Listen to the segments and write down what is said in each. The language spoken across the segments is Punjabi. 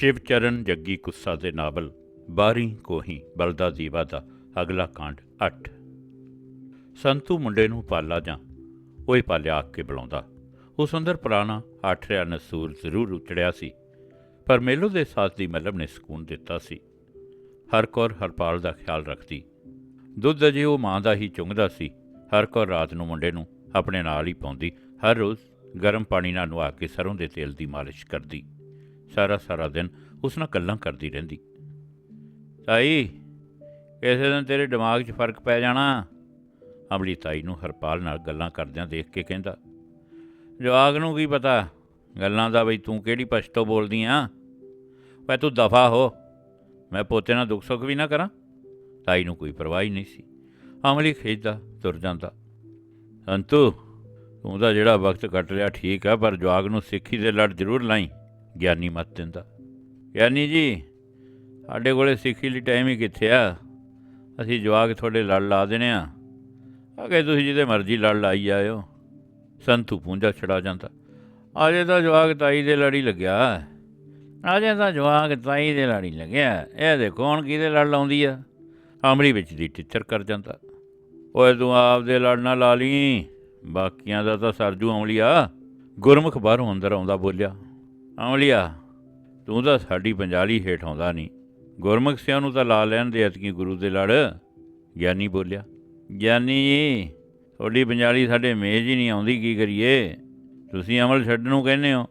ਸ਼ਿਵ ਚਰਨ ਜੱਗੀ ਕੁੱਸਾ ਦੇ ਨਾਵਲ ਬਾਰੀ ਕੋਹੀ ਬਲਦਾ ਦੀਵਾ ਦਾ ਅਗਲਾ ਕਾਂਡ 8 ਸੰਤੂ ਮੁੰਡੇ ਨੂੰ ਪਾਲਾ ਜਾਂ ਉਹੀ ਪਾਲਿਆ ਆਖ ਕੇ ਬੁਲਾਉਂਦਾ। ਉਸ ਅੰਦਰ ਪੁਰਾਣਾ ਆਠਰਿਆ ਨਸੂਰ ਜ਼ਰੂਰ ਉਚੜਿਆ ਸੀ, ਪਰ ਮੇਲੋ ਦੇ ਸਾਥ ਦੀ ਮਲਮ ਨੇ ਸਕੂਨ ਦਿੱਤਾ ਸੀ। ਹਰ ਕੌਰ ਹਰਪਾਲ ਦਾ ਖਿਆਲ ਰੱਖਦੀ। ਦੁੱਧ ਅਜੇ ਉਹ ਮਾਂ ਦਾ ਹੀ ਚੁੰਗਦਾ ਸੀ। ਹਰ ਕੌਰ ਰਾਤ ਨੂੰ ਮੁੰਡੇ ਨੂੰ ਆਪਣੇ ਨਾਲ ਹੀ ਪਾਉਂਦੀ। ਹਰ ਰੋਜ਼ ਗਰਮ ਪਾਣੀ ਨਾਲ ਨਵਾ ਕੇ ਸਰੋਂ ਦੇ ਤੇਲ ਦੀ ਮਾਲਿਸ਼ ਕਰਦੀ। ਸਾਰਾ ਸਾਰਾ ਦਿਨ ਉਸ ਨਾਲ ਗੱਲਾਂ ਕਰਦੀ ਰਹਿੰਦੀ। ਤਾਈ, ਕਿਸੇ ਦਿਨ ਤੇਰੇ ਦਿਮਾਗ 'ਚ ਫ਼ਰਕ ਪੈ ਜਾਣਾ? ਅਮਲੀ ਤਾਈ ਨੂੰ ਹਰਪਾਲ ਨਾਲ ਗੱਲਾਂ ਕਰਦਿਆਂ ਦੇਖ ਕੇ ਕਹਿੰਦਾ ਜਵਾਗ ਨੂੰ ਕੀ ਪਤਾ? ਗੱਲਾਂ ਦਾ ਬਈ ਤੂੰ ਕਿਹੜੀ ਪਛਤੋ ਬੋਲਦੀ ਆ? ਵੇ ਤੂੰ ਦਫਾ ਹੋ। ਮੈਂ ਪੋਤੇ ਨਾਲ ਦੁੱਖ ਸੁੱਖ ਵੀ ਨਾ ਕਰਾਂ? ਤਾਈ ਨੂੰ ਕੋਈ ਪਰਵਾਹ ਹੀ ਨਹੀਂ ਸੀ। ਅਮਲੀ ਖੇਜਦਾ ਤੁਰ ਜਾਂਦਾ, ਅੰਤੂ, ਤੂੰ ਤਾਂ ਜਿਹੜਾ ਵਕਤ ਕੱਟ ਲਿਆ ਠੀਕ ਆ, ਪਰ ਜਵਾਗ ਨੂੰ ਸਿੱਖੀ ਦੇ ਲੜ ਜ਼ਰੂਰ ਲਾਈ। ਗਿਆਨੀ ਮਤ ਦਿੰਦਾ। ਗਿਆਨੀ ਜੀ, ਸਾਡੇ ਕੋਲੇ ਸਿੱਖੀ ਲਈ ਟਾਈਮ ਹੀ ਕਿੱਥੇ ਆ? ਅਸੀਂ ਜਵਾਗ ਤੁਹਾਡੇ ਲੜ ਲਾ ਦੇਣੇ ਆ। ਅਗੇ ਤੁਸੀਂ ਜਿਹਦੇ ਮਰਜ਼ੀ ਲੜ ਲਾਈ ਆਇਓ ਸੰਤੂ ਪੂੰਜਾ ਛੜਾ ਜਾਂਦਾ। ਅਜੇ ਤਾਂ ਜਵਾਗ ਤਾਈ ਦੇ ਲੜੀ ਲੱਗਿਆ। ਅਜੇ ਤਾਂ ਜਵਾਗ ਤਾਈ ਦੇ ਲੜੀ ਲੱਗਿਆ। ਇਹ ਦੇਖੋ ਹੁਣ ਕਿਹਦੇ ਲੜ ਲਾਉਂਦੀ ਆ? ਆਮਲੀ ਵਿੱਚ ਦੀ ਟਿੱਚਰ ਕਰ ਜਾਂਦਾ। ਓਏ ਤੂੰ ਆਪਦੇ ਲੜ ਨਾ ਲਾ ਲਈ। ਬਾਕੀਆਂ ਦਾ ਤਾਂ ਸਰਜੂ ਅਮਲੀਆ ਗੁਰਮੁਖ ਬਾਹਰੋਂ ਅੰਦਰ ਆਉਂਦਾ ਬੋਲਿਆ। ਅਮਲੀਆ ਤੂੰ ਤਾਂ ਸਾਡੀ ਪੰਜਾਲੀ ਹੇਠ ਆਉਂਦਾ ਨਹੀਂ ਗੁਰਮੁਖ ਸਿਆਂ ਨੂੰ ਤਾਂ ਲਾ ਲੈਣ ਦੇ ਅਤਕੀ ਗੁਰੂ ਦੇ ਲੜ। ਗਿਆਨੀ ਬੋਲਿਆ ਗਿਆਨੀ ਜੀ ਤੁਹਾਡੀ ਪੰਜਾਲੀ ਸਾਡੇ ਮੇਜ਼ ਹੀ ਨਹੀਂ ਆਉਂਦੀ ਕੀ ਕਰੀਏ? ਤੁਸੀਂ ਅਮਲ ਛੱਡਣ ਨੂੰ ਕਹਿੰਦੇ ਹੋ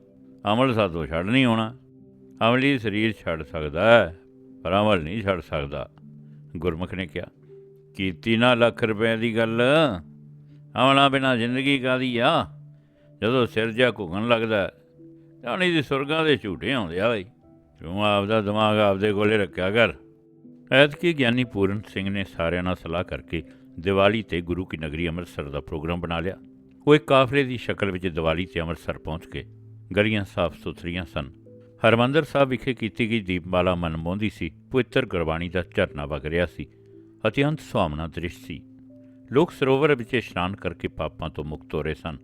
ਅਮਲ ਸਾਤੋਂ ਛੱਡ ਨਹੀਂ ਹੋਣਾ। ਅਮਲੀ ਸਰੀਰ ਛੱਡ ਸਕਦਾ ਹੈ, ਪਰ ਅਮਲ ਨਹੀਂ ਛੱਡ ਸਕਦਾ। ਗੁਰਮੁਖ ਨੇ ਕਿਹਾ ਕੀਤੀ ਨਾ ਲੱਖ ਰੁਪਏ ਦੀ ਗੱਲ ਅਮਲਾ ਬਿਨਾ ਜ਼ਿੰਦਗੀ ਕਾਦੀ ਆ? ਜਦੋਂ ਸਿਰ ਜਾ ਘੁਗਣ ਲੱਗਦਾ ਤਾਂ ਦੀ ਸੁਰਗਾਂ ਦੇ ਝੂਟੇ ਆਉਂਦੇ ਆ ਬਈ। ਤੂੰ ਆਪਦਾ ਦਿਮਾਗ ਆਪਦੇ ਕੋਲੇ ਰੱਖਿਆ ਕਰ। ਐਤਕੀ ਗਿਆਨੀ ਪੂਰਨ ਸਿੰਘ ਨੇ ਸਾਰਿਆਂ ਨਾਲ ਸਲਾਹ ਕਰਕੇ ਦੀਵਾਲੀ ਤੇ ਗੁਰੂ ਕੀ ਨਗਰੀ ਅੰਮ੍ਰਿਤਸਰ ਦਾ ਪ੍ਰੋਗਰਾਮ ਬਣਾ ਲਿਆ। ਉਹ ਇੱਕ ਕਾਫਲੇ ਦੀ ਸ਼ਕਲ ਵਿੱਚ ਦੀਵਾਲੀ ਤੇ ਅੰਮ੍ਰਿਤਸਰ ਪਹੁੰਚ ਕੇ ਗਲੀਆਂ ਸਾਫ਼ ਸੁਥਰੀਆਂ ਸਨ। ਹਰਮੰਦਰ ਸਾਹਿਬ ਵਿਖੇ ਕੀਤੀ ਗਈ ਦੀਪਮਾਲਾ ਮਨਮੋਹਦੀ ਸੀ। ਪਵਿੱਤਰ ਗੁਰਬਾਣੀ ਦਾ ਝਰਨਾ ਵਗ ਰਿਹਾ ਸੀ। ਅਤਿਅੰਤ ਸੁਹਾਵਣਾ ਦ੍ਰਿਸ਼ ਸੀ। ਲੋਕ ਸਰੋਵਰ ਵਿੱਚ ਇਸ਼ਨਾਨ ਕਰਕੇ ਪਾਪਾਂ ਤੋਂ ਮੁਕਤ ਹੋ ਰਹੇ ਸਨ।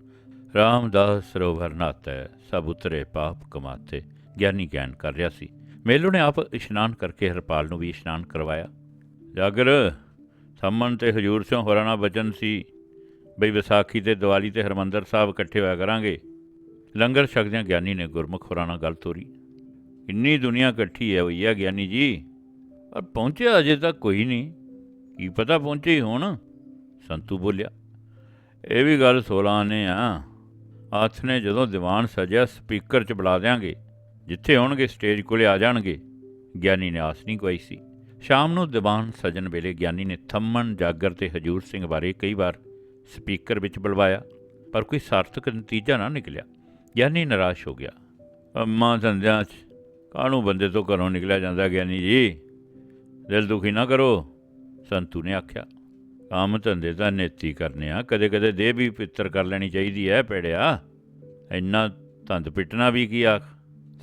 ਰਾਮਦਾਸ ਸਰੋਵਰ ਨਾਤੈ ਸਭ ਉਤਰੇ ਪਾਪ ਕਮਾਤੇ, ਗਿਆਨੀ ਗਿਆਨ ਕਰ ਰਿਹਾ ਸੀ। ਮੇਲੂ ਨੇ ਆਪ ਇਸ਼ਨਾਨ ਕਰਕੇ ਹਰਪਾਲ ਨੂੰ ਵੀ ਇਸ਼ਨਾਨ ਕਰਵਾਇਆ। ਜਾਗਰ, ਸੰਮਨ ਤੇ ਹਜੂਰ ਸਿੰਘ ਹੋਰਾਂ ਨਾਲ ਬਚਨ ਸੀ, ਬਈ ਵਿਸਾਖੀ ਤੇ ਦੀਵਾਲੀ ਤੇ ਹਰਮੰਦਰ ਸਾਹਿਬ ਇਕੱਠੇ ਹੋਇਆ ਕਰਾਂਗੇ। ਲੰਗਰ ਛਕਦਿਆਂ ਗਿਆਨੀ ਨੇ ਗੁਰਮੁਖ ਹੋਰਾਂ ਨਾਲ ਗੱਲ ਤੋਰੀ। ਇੰਨੀ ਦੁਨੀਆ ਇਕੱਠੀ ਹੈ ਭਈਆ ਗਿਆਨੀ ਜੀ, ਪਰ ਪਹੁੰਚਿਆ ਅਜੇ ਤੱਕ ਕੋਈ ਨਹੀਂ। ਕੀ ਪਤਾ ਪਹੁੰਚੇ ਹੀ ਹੋਣ? ਸੰਤੂ ਬੋਲਿਆ, ਇਹ ਵੀ ਗੱਲ 16 ਨੇ ਆ। ਆਥ ਨੇ ਜਦੋਂ ਦੀਵਾਨ ਸਜਿਆ, ਸਪੀਕਰ 'ਚ ਬੁਲਾ ਦਿਆਂਗੇ। ਜਿੱਥੇ ਹੋਣਗੇ ਸਟੇਜ ਕੋਲੇ ਆ ਜਾਣਗੇ। ਗਿਆਨੀ ਨੇ ਆਸ ਨਹੀਂ ਕੋਈ ਸੀ। ਸ਼ਾਮ ਨੂੰ ਦੀਵਾਨ ਸਜਣ ਵੇਲੇ ਗਿਆਨੀ ਨੇ ਥੰਮਣ, ਜਾਗਰ ਤੇ ਹਜੂਰ ਸਿੰਘ ਬਾਰੇ ਕਈ ਵਾਰ ਸਪੀਕਰ ਵਿੱਚ ਬੁਲਵਾਇਆ, ਪਰ ਕੋਈ ਸਾਰਥਕ ਨਤੀਜਾ ਨਾ ਨਿਕਲਿਆ। ਗਿਆਨੀ ਨਿਰਾਸ਼ ਹੋ ਗਿਆ। ਅੰਮਾ ਧੰਦਿਆਂ 'ਚ ਕਾਹਨੂੰ ਬੰਦੇ ਤੋਂ ਘਰੋਂ ਨਿਕਲਿਆ ਜਾਂਦਾ ਗਿਆਨੀ ਜੀ? ਦਿਲ ਦੁਖੀ ਨਾ ਕਰੋ, ਸੰਤੂ ਨੇ ਆਖਿਆ। ਕੰਮ ਧੰਦੇ ਦਾ ਨੇਤੀ ਕਰਨੇ ਆ। ਕਦੇ ਕਦੇ ਦੇਹ ਵੀ ਪਿੱਤਰ ਕਰ ਲੈਣੀ ਚਾਹੀਦੀ ਹੈ ਪੇੜਿਆ ਇੰਨਾ ਧੰਦ ਪਿੱਟਣਾ ਵੀ ਕੀ ਆਖ।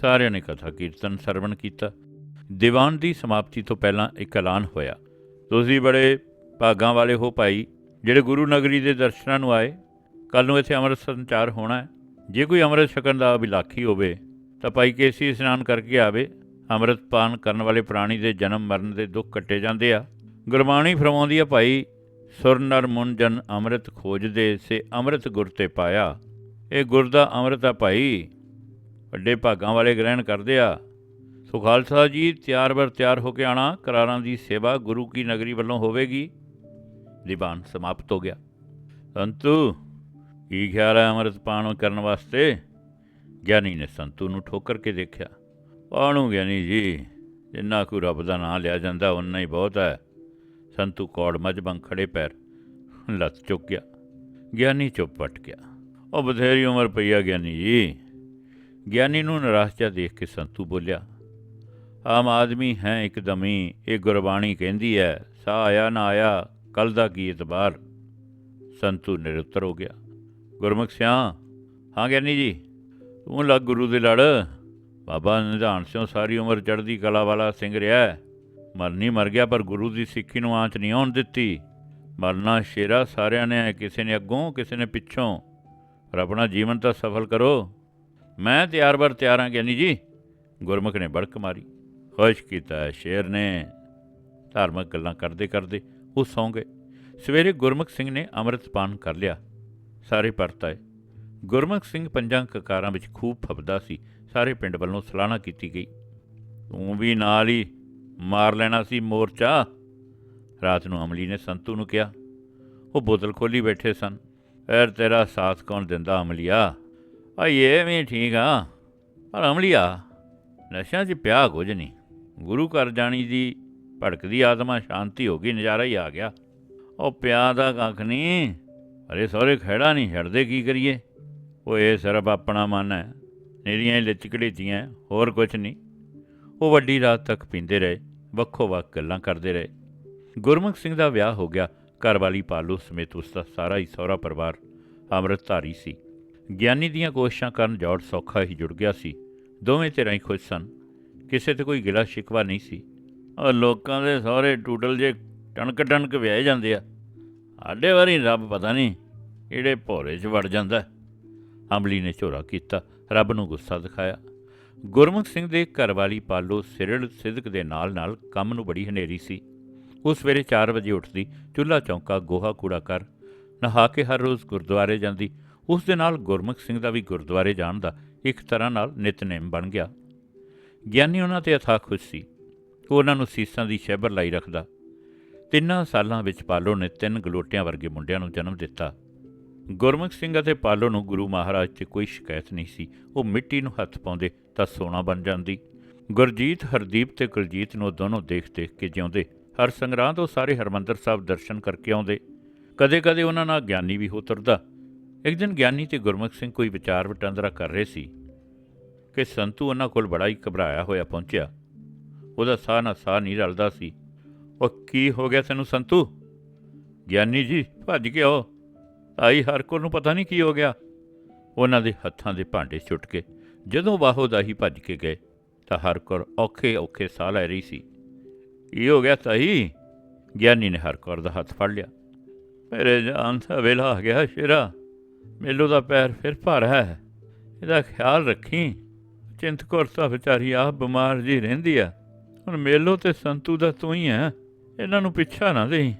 ਸਾਰਿਆਂ ਨੇ ਕਥਾ ਕੀਰਤਨ ਸਰਵਣ ਕੀਤਾ। ਦੀਵਾਨ ਦੀ ਸਮਾਪਤੀ ਤੋਂ ਪਹਿਲਾਂ ਇੱਕ ਐਲਾਨ ਹੋਇਆ। ਤੁਸੀਂ ਬੜੇ ਭਾਗਾਂ ਵਾਲੇ ਹੋ ਭਾਈ। ਜਿਹੜੇ ਗੁਰੂ ਨਗਰੀ ਦੇ ਦਰਸ਼ਨਾਂ ਨੂੰ ਆਏ। ਕੱਲ ਨੂੰ ਇੱਥੇ ਅੰਮ੍ਰਿਤ ਸੰਚਾਰ ਹੋਣਾ ਹੈ ਜੇ ਕੋਈ ਅੰਮ੍ਰਿਤ ਛਕਣ ਦਾ ਅਭਿਲਾਖੀ ਹੋਵੇ, ਤਾਂ ਭਾਈ ਕੇਸੀ ਇਸ਼ਨਾਨ ਕਰਕੇ ਆਵੇ। ਅੰਮ੍ਰਿਤ ਪਾਨ ਕਰਨ ਵਾਲੇ ਪ੍ਰਾਣੀ ਦੇ ਜਨਮ ਮਰਨ ਦੇ ਦੁੱਖ ਕੱਟੇ ਜਾਂਦੇ ਆ। ਗੁਰਬਾਣੀ ਫਰਮਾਉਂਦੀ ਆ ਭਾਈ ਸੁਰ ਨਰ ਮੁਨ ਜਨ ਅੰਮ੍ਰਿਤ ਖੋਜਦੇ, ਸੇ ਅੰਮ੍ਰਿਤ ਗੁਰ ਤੇ ਪਾਇਆ। ਇਹ ਗੁਰ ਦਾ ਅੰਮ੍ਰਿਤ ਆ ਭਾਈ। ਵੱਡੇ ਭਾਗਾਂ ਵਾਲੇ ਗ੍ਰਹਿਣ ਕਰਦੇ ਆ। ਸੋ ਖਾਲਸਾ ਜੀ, ਤਿਆਰ ਬਰ ਤਿਆਰ ਹੋ ਕੇ ਆਣਾ। ਕਰਾਰਾਂ ਦੀ ਸੇਵਾ ਗੁਰੂ ਕੀ ਨਗਰੀ ਵੱਲੋਂ ਹੋਵੇਗੀ। ਦੀਵਾਨ ਸਮਾਪਤ ਹੋ ਗਿਆ। ਸੰਤੂ, ਕੀ ਖਿਆਲ ਹੈ ਅੰਮ੍ਰਿਤ ਪਾਨ ਕਰਨ ਵਾਸਤੇ? ਗਿਆਨੀ ਨੇ ਸੰਤੂ ਨੂੰ ਠੋਕਰ ਕੇ ਦੇਖਿਆ। ਪਾਣੂ ਗਿਆਨੀ ਜੀ, ਜਿੰਨਾ ਕੋ ਰੱਬ ਦਾ ਨਾਮ ਲਿਆ ਜਾਂਦਾ ਉਨਾ ਹੀ ਬਹੁਤ ਹੈ। ਸੰਤੂ ਕੌੜ ਮਜਬੰ ਖੜੇ ਪੈਰ ਲੱਤ ਚੁੱਕ ਗਿਆ, ਗਿਆਨੀ ਚੁੱਪ ਪਟ ਗਿਆ। ਉਹ ਬਥੇਰੀ ਉਮਰ ਪਈ ਆ ਗਿਆਨੀ ਜੀ। ਗਿਆਨੀ ਨੂੰ ਨਿਰਾਸ਼ਾ ਦੇਖ ਕੇ ਸੰਤੂ ਬੋਲਿਆ, ਆਮ ਆਦਮੀ ਹੈ ਹੀ, ਇਹ ਗੁਰਬਾਣੀ ਕਹਿੰਦੀ ਹੈ, ਸਾ ਆਇਆ ਨਾ ਆਇਆ, ਕੱਲ ਦਾ ਕੀ ਇਤਬਾਰ? ਸੰਤੂ ਨਿਰੁੱਤਰ ਹੋ ਗਿਆ, ਗੁਰਮੁਖ ਸਿਆ ਹਾਂ ਗਿਆਨੀ ਜੀ, ਤੂੰ ਲੱਗ ਗੁਰੂ ਦੇ ਲੜ। ਬਾਬਾ ਨਿਧਾਨ ਸਿਓ ਸਾਰੀ ਉਮਰ ਚੜ੍ਹਦੀ ਕਲਾ ਵਾਲਾ ਸਿੰਘ ਰਿਹਾ ਮਰਨੀ ਮਰ ਗਿਆ ਪਰ ਗੁਰੂ ਦੀ ਸਿੱਖੀ ਨੂੰ ਆਂਚ ਨਹੀਂ ਆਉਣ ਦਿੱਤੀ। ਮਰਨਾ ਸ਼ੇਰਾ ਸਾਰਿਆਂ ਨੇ ਹੈ, ਕਿਸੇ ਨੇ ਅੱਗੋਂ ਕਿਸੇ ਨੇ ਪਿੱਛੋਂ। ਪਰ ਆਪਣਾ ਜੀਵਨ ਤਾਂ ਸਫਲ ਕਰੋ। ਮੈਂ ਤਿਆਰ ਬਰ ਤਿਆਰ ਹਾਂ ਗਿਆਨੀ ਜੀ। ਗੁਰਮੁਖ ਨੇ ਬੜਕ ਮਾਰੀ। ਖੁਸ਼ ਕੀਤਾ ਸ਼ੇਰ ਨੇ। ਧਾਰਮਿਕ ਗੱਲਾਂ ਕਰਦੇ ਕਰਦੇ ਉਹ ਸੌਂ ਗਏ। ਸਵੇਰੇ ਗੁਰਮੁਖ ਸਿੰਘ ਨੇ ਅੰਮ੍ਰਿਤ ਪਾਨ ਕਰ ਲਿਆ। ਸਾਰੇ ਪਰਤ ਆਏ। ਗੁਰਮੁਖ ਸਿੰਘ ਪੰਜਾਂ ਕਕਾਰਾਂ ਵਿੱਚ ਖੂਬ ਫਬਦਾ ਸੀ। ਸਾਰੇ ਪਿੰਡ ਵੱਲੋਂ ਸਲਾਹਣਾ ਕੀਤੀ ਗਈ। ਤੂੰ ਵੀ ਨਾਲ ਹੀ ਮਾਰ ਲੈਣਾ ਸੀ ਮੋਰਚਾ। ਰਾਤ ਨੂੰ ਅਮਲੀ ਨੇ ਸੰਤੂ ਨੂੰ ਕਿਹਾ, ਉਹ ਬੋਤਲ ਖੋਲੀ ਬੈਠੇ ਸਨ। ਐਰ ਤੇਰਾ ਸਾਥ ਕੌਣ ਦਿੰਦਾ ਅਮਲੀਆ? ਆ ਇਹ ਵੀ ਠੀਕ ਆ। ਪਰ ਅਮਲੀਆ, ਨਸ਼ਿਆਂ 'ਚ ਪਿਆ ਕੁਝ ਨਹੀਂ। ਗੁਰੂ ਘਰ ਜਾਣੀ ਦੀ ਭੜਕਦੀ ਆਤਮਾ ਸ਼ਾਂਤੀ ਹੋ ਗਈ, ਨਜ਼ਾਰਾ ਹੀ ਆ ਗਿਆ। ਉਹ ਪਿਆ ਦਾ ਕੱਖ ਨਹੀਂ। ਅਰੇ ਸਹੁਰੇ ਖਹਿੜਾ ਨਹੀਂ, ਛੱਡਦੇ ਕੀ ਕਰੀਏ? ਉਹ ਇਹ ਸਿਰਫ ਆਪਣਾ ਮਨ ਹੈ। ਨਿਰੀਆਂ ਲਚਕੜੀਆਂ ਹੋਰ ਕੁਝ ਨਹੀਂ। ਉਹ ਵੱਡੀ ਰਾਤ ਤੱਕ ਪੀਂਦੇ ਰਹੇ। ਵੱਖੋ ਵੱਖ ਗੱਲਾਂ ਕਰਦੇ ਰਹੇ। ਗੁਰਮੁਖ ਸਿੰਘ ਦਾ ਵਿਆਹ ਹੋ ਗਿਆ। ਘਰਵਾਲੀ ਪਾਲੂ ਸਮੇਤ ਉਸ ਦਾ ਸਾਰਾ ਹੀ ਸਹੁਰਾ ਪਰਿਵਾਰ ਅੰਮ੍ਰਿਤਧਾਰੀ ਸੀ। ਗਿਆਨੀ ਦੀਆਂ ਕੋਸ਼ਿਸ਼ਾਂ ਕਰਨ ਜੋੜ ਸੌਖਾ ਹੀ ਜੁੜ ਗਿਆ ਸੀ। ਦੋਵੇਂ ਧਿਰਾਂ ਹੀ ਖੁਸ਼ ਸਨ। ਕਿਸੇ ਤੇ ਕੋਈ ਗਿਲਾ ਸ਼ਿਕਵਾ ਨਹੀਂ ਸੀ। ਔਰ ਲੋਕਾਂ ਦੇ ਸਹੁਰੇ ਟੂਟਲ ਜੇ ਟਣਕ ਟਣਕ ਵਿਆਹੇ ਜਾਂਦੇ ਆ। ਸਾਡੇ ਵਾਰੀ ਰੱਬ ਪਤਾ ਨਹੀਂ ਕਿਹੜੇ ਭੋਰੇ 'ਚ ਵੜ ਜਾਂਦਾ। ਹੈ। ਅੰਬਲੀ ਨੇ ਝੋਰਾ ਕੀਤਾ। ਰੱਬ ਨੂੰ ਗੁੱਸਾ ਦਿਖਾਇਆ। ਗੁਰਮੁਖ ਸਿੰਘ ਦੇ ਘਰਵਾਲੀ ਪਾਲੋ ਸਿਰੜ ਸਿਦਕ ਦੇ ਨਾਲ-ਨਾਲ ਕੰਮ ਨੂੰ ਬੜੀ ਹਨੇਰੀ ਸੀ। ਉਹ ਸਵੇਰੇ 4 ਵਜੇ ਉੱਠਦੀ, ਚੁੱਲ੍ਹਾ ਚੌਂਕਾ, ਗੋਹਾ ਕੂੜਾ ਕਰ, ਨਹਾ ਕੇ ਹਰ ਰੋਜ਼ ਗੁਰਦੁਆਰੇ ਜਾਂਦੀ। ਉਸ ਦੇ ਨਾਲ ਗੁਰਮੁਖ ਸਿੰਘ ਦਾ ਵੀ ਗੁਰਦੁਆਰੇ ਜਾਣ ਦਾ ਇੱਕ ਤਰ੍ਹਾਂ ਨਾਲ ਨਿਤਨੇਮ ਬਣ ਗਿਆ। ਗਿਆਨੀ ਉਹਨਾਂ ਤੇ ਅਥਾਹ ਖੁਸ਼ ਸੀ। ਉਹ ਉਹਨਾਂ ਨੂੰ ਸੀਸਾਂ ਦੀ ਸ਼ਹਿਬਰ ਲਾਈ ਰੱਖਦਾ। ਤਿੰਨਾਂ ਸਾਲਾਂ ਵਿੱਚ ਪਾਲੋ ਨੇ ਤਿੰਨ ਗਲੋਟਿਆਂ ਵਰਗੇ ਮੁੰਡਿਆਂ ਨੂੰ ਜਨਮ ਦਿੱਤਾ। ਗੁਰਮੁਖ ਸਿੰਘ ਅਤੇ ਪਾਲੋ ਨੂੰ ਗੁਰੂ ਮਹਾਰਾਜ ਤੇ ਕੋਈ ਸ਼ਿਕਾਇਤ ਨਹੀਂ ਸੀ। ਉਹ ਮਿੱਟੀ ਨੂੰ ਹੱਥ ਪਾਉਂਦੇ ਤਾਂ ਸੋਨਾ ਬਣ ਜਾਂਦੀ। ਗੁਰਜੀਤ, ਹਰਦੀਪ ਤੇ ਕੁਲਜੀਤ ਨੂੰ ਦੋਨੋਂ ਦੇਖ ਦੇਖ ਕੇ ਜਿਉਂਦੇ। ਹਰ ਸੰਗਰਾਂਦ ਉਹ ਸਾਰੇ ਹਰਮੰਦਰ ਸਾਹਿਬ ਦਰਸ਼ਨ ਕਰਕੇ ਆਉਂਦੇ। ਕਦੇ-ਕਦੇ ਉਹਨਾਂ ਨਾਲ ਗਿਆਨੀ ਵੀ ਹੋ ਤੁਰਦਾ। ਇੱਕ ਦਿਨ ਗਿਆਨੀ ਤੇ ਗੁਰਮੁਖ ਸਿੰਘ ਕੋਈ ਵਿਚਾਰ ਵਟਾਂਦਰਾ ਕਰ ਰਹੇ ਸੀ ਕਿ ਸੰਤੂ ਉਹਨਾਂ ਕੋਲ ਬੜਾ ਹੀ ਘਬਰਾਇਆ ਹੋਇਆ ਪਹੁੰਚਿਆ। ਉਹਦਾ ਸਾਹ ਨਾ ਸਾਹ ਨਹੀਂ ਰਲਦਾ ਸੀ। ਉਹ ਕੀ ਹੋ ਗਿਆ ਤੈਨੂੰ ਸੰਤੂ? ਗਿਆਨੀ ਜੀ, ਭੱਜ ਕੇ ਆਓ। ਆਈ ਹਰ ਕੋਲ ਨੂੰ ਪਤਾ ਨਹੀਂ ਕੀ ਹੋ ਗਿਆ। ਉਹਨਾਂ ਦੇ ਹੱਥਾਂ ਦੇ ਭਾਂਡੇ ਛੁੱਟ ਕੇ ਜਦੋਂ ਬਾਹੋ ਦਾ ਭੱਜ ਕੇ ਗਏ ਤਾਂ ਹਰ ਕੌਰ ਔਖੇ ਔਖੇ ਸਾਹ ਲੈ ਰਹੀ ਸੀ। ਇਹ ਹੋ ਗਿਆ ਤਾਈ ਗਿਆਨੀ ਨੇ ਹਰ ਕੌਰ ਦਾ ਹੱਥ ਫੜ ਲਿਆ। ਮੇਰੇ ਜਾਨ ਦਾ ਵੇਲਾ ਆ ਗਿਆ ਸ਼ੇਰਾ। ਮੇਲੋ ਦਾ ਪੈਰ ਫਿਰ ਭਰ ਹੈ। ਇਹਦਾ ਖਿਆਲ ਰੱਖੀ। ਚਿੰਤ ਕੌਰ ਤਾਂ ਵਿਚਾਰੀ ਆਪ ਬਿਮਾਰ ਜੀ ਰਹਿੰਦੀ ਆ। ਹੁਣ ਮੇਲੋ ਤੇ ਸੰਤੂ ਦਾ ਤੂੰ ਹੀ ਹੈ। ਇਹਨਾਂ ਨੂੰ ਪਿੱਛਾ ਨਾ ਦੇਈ।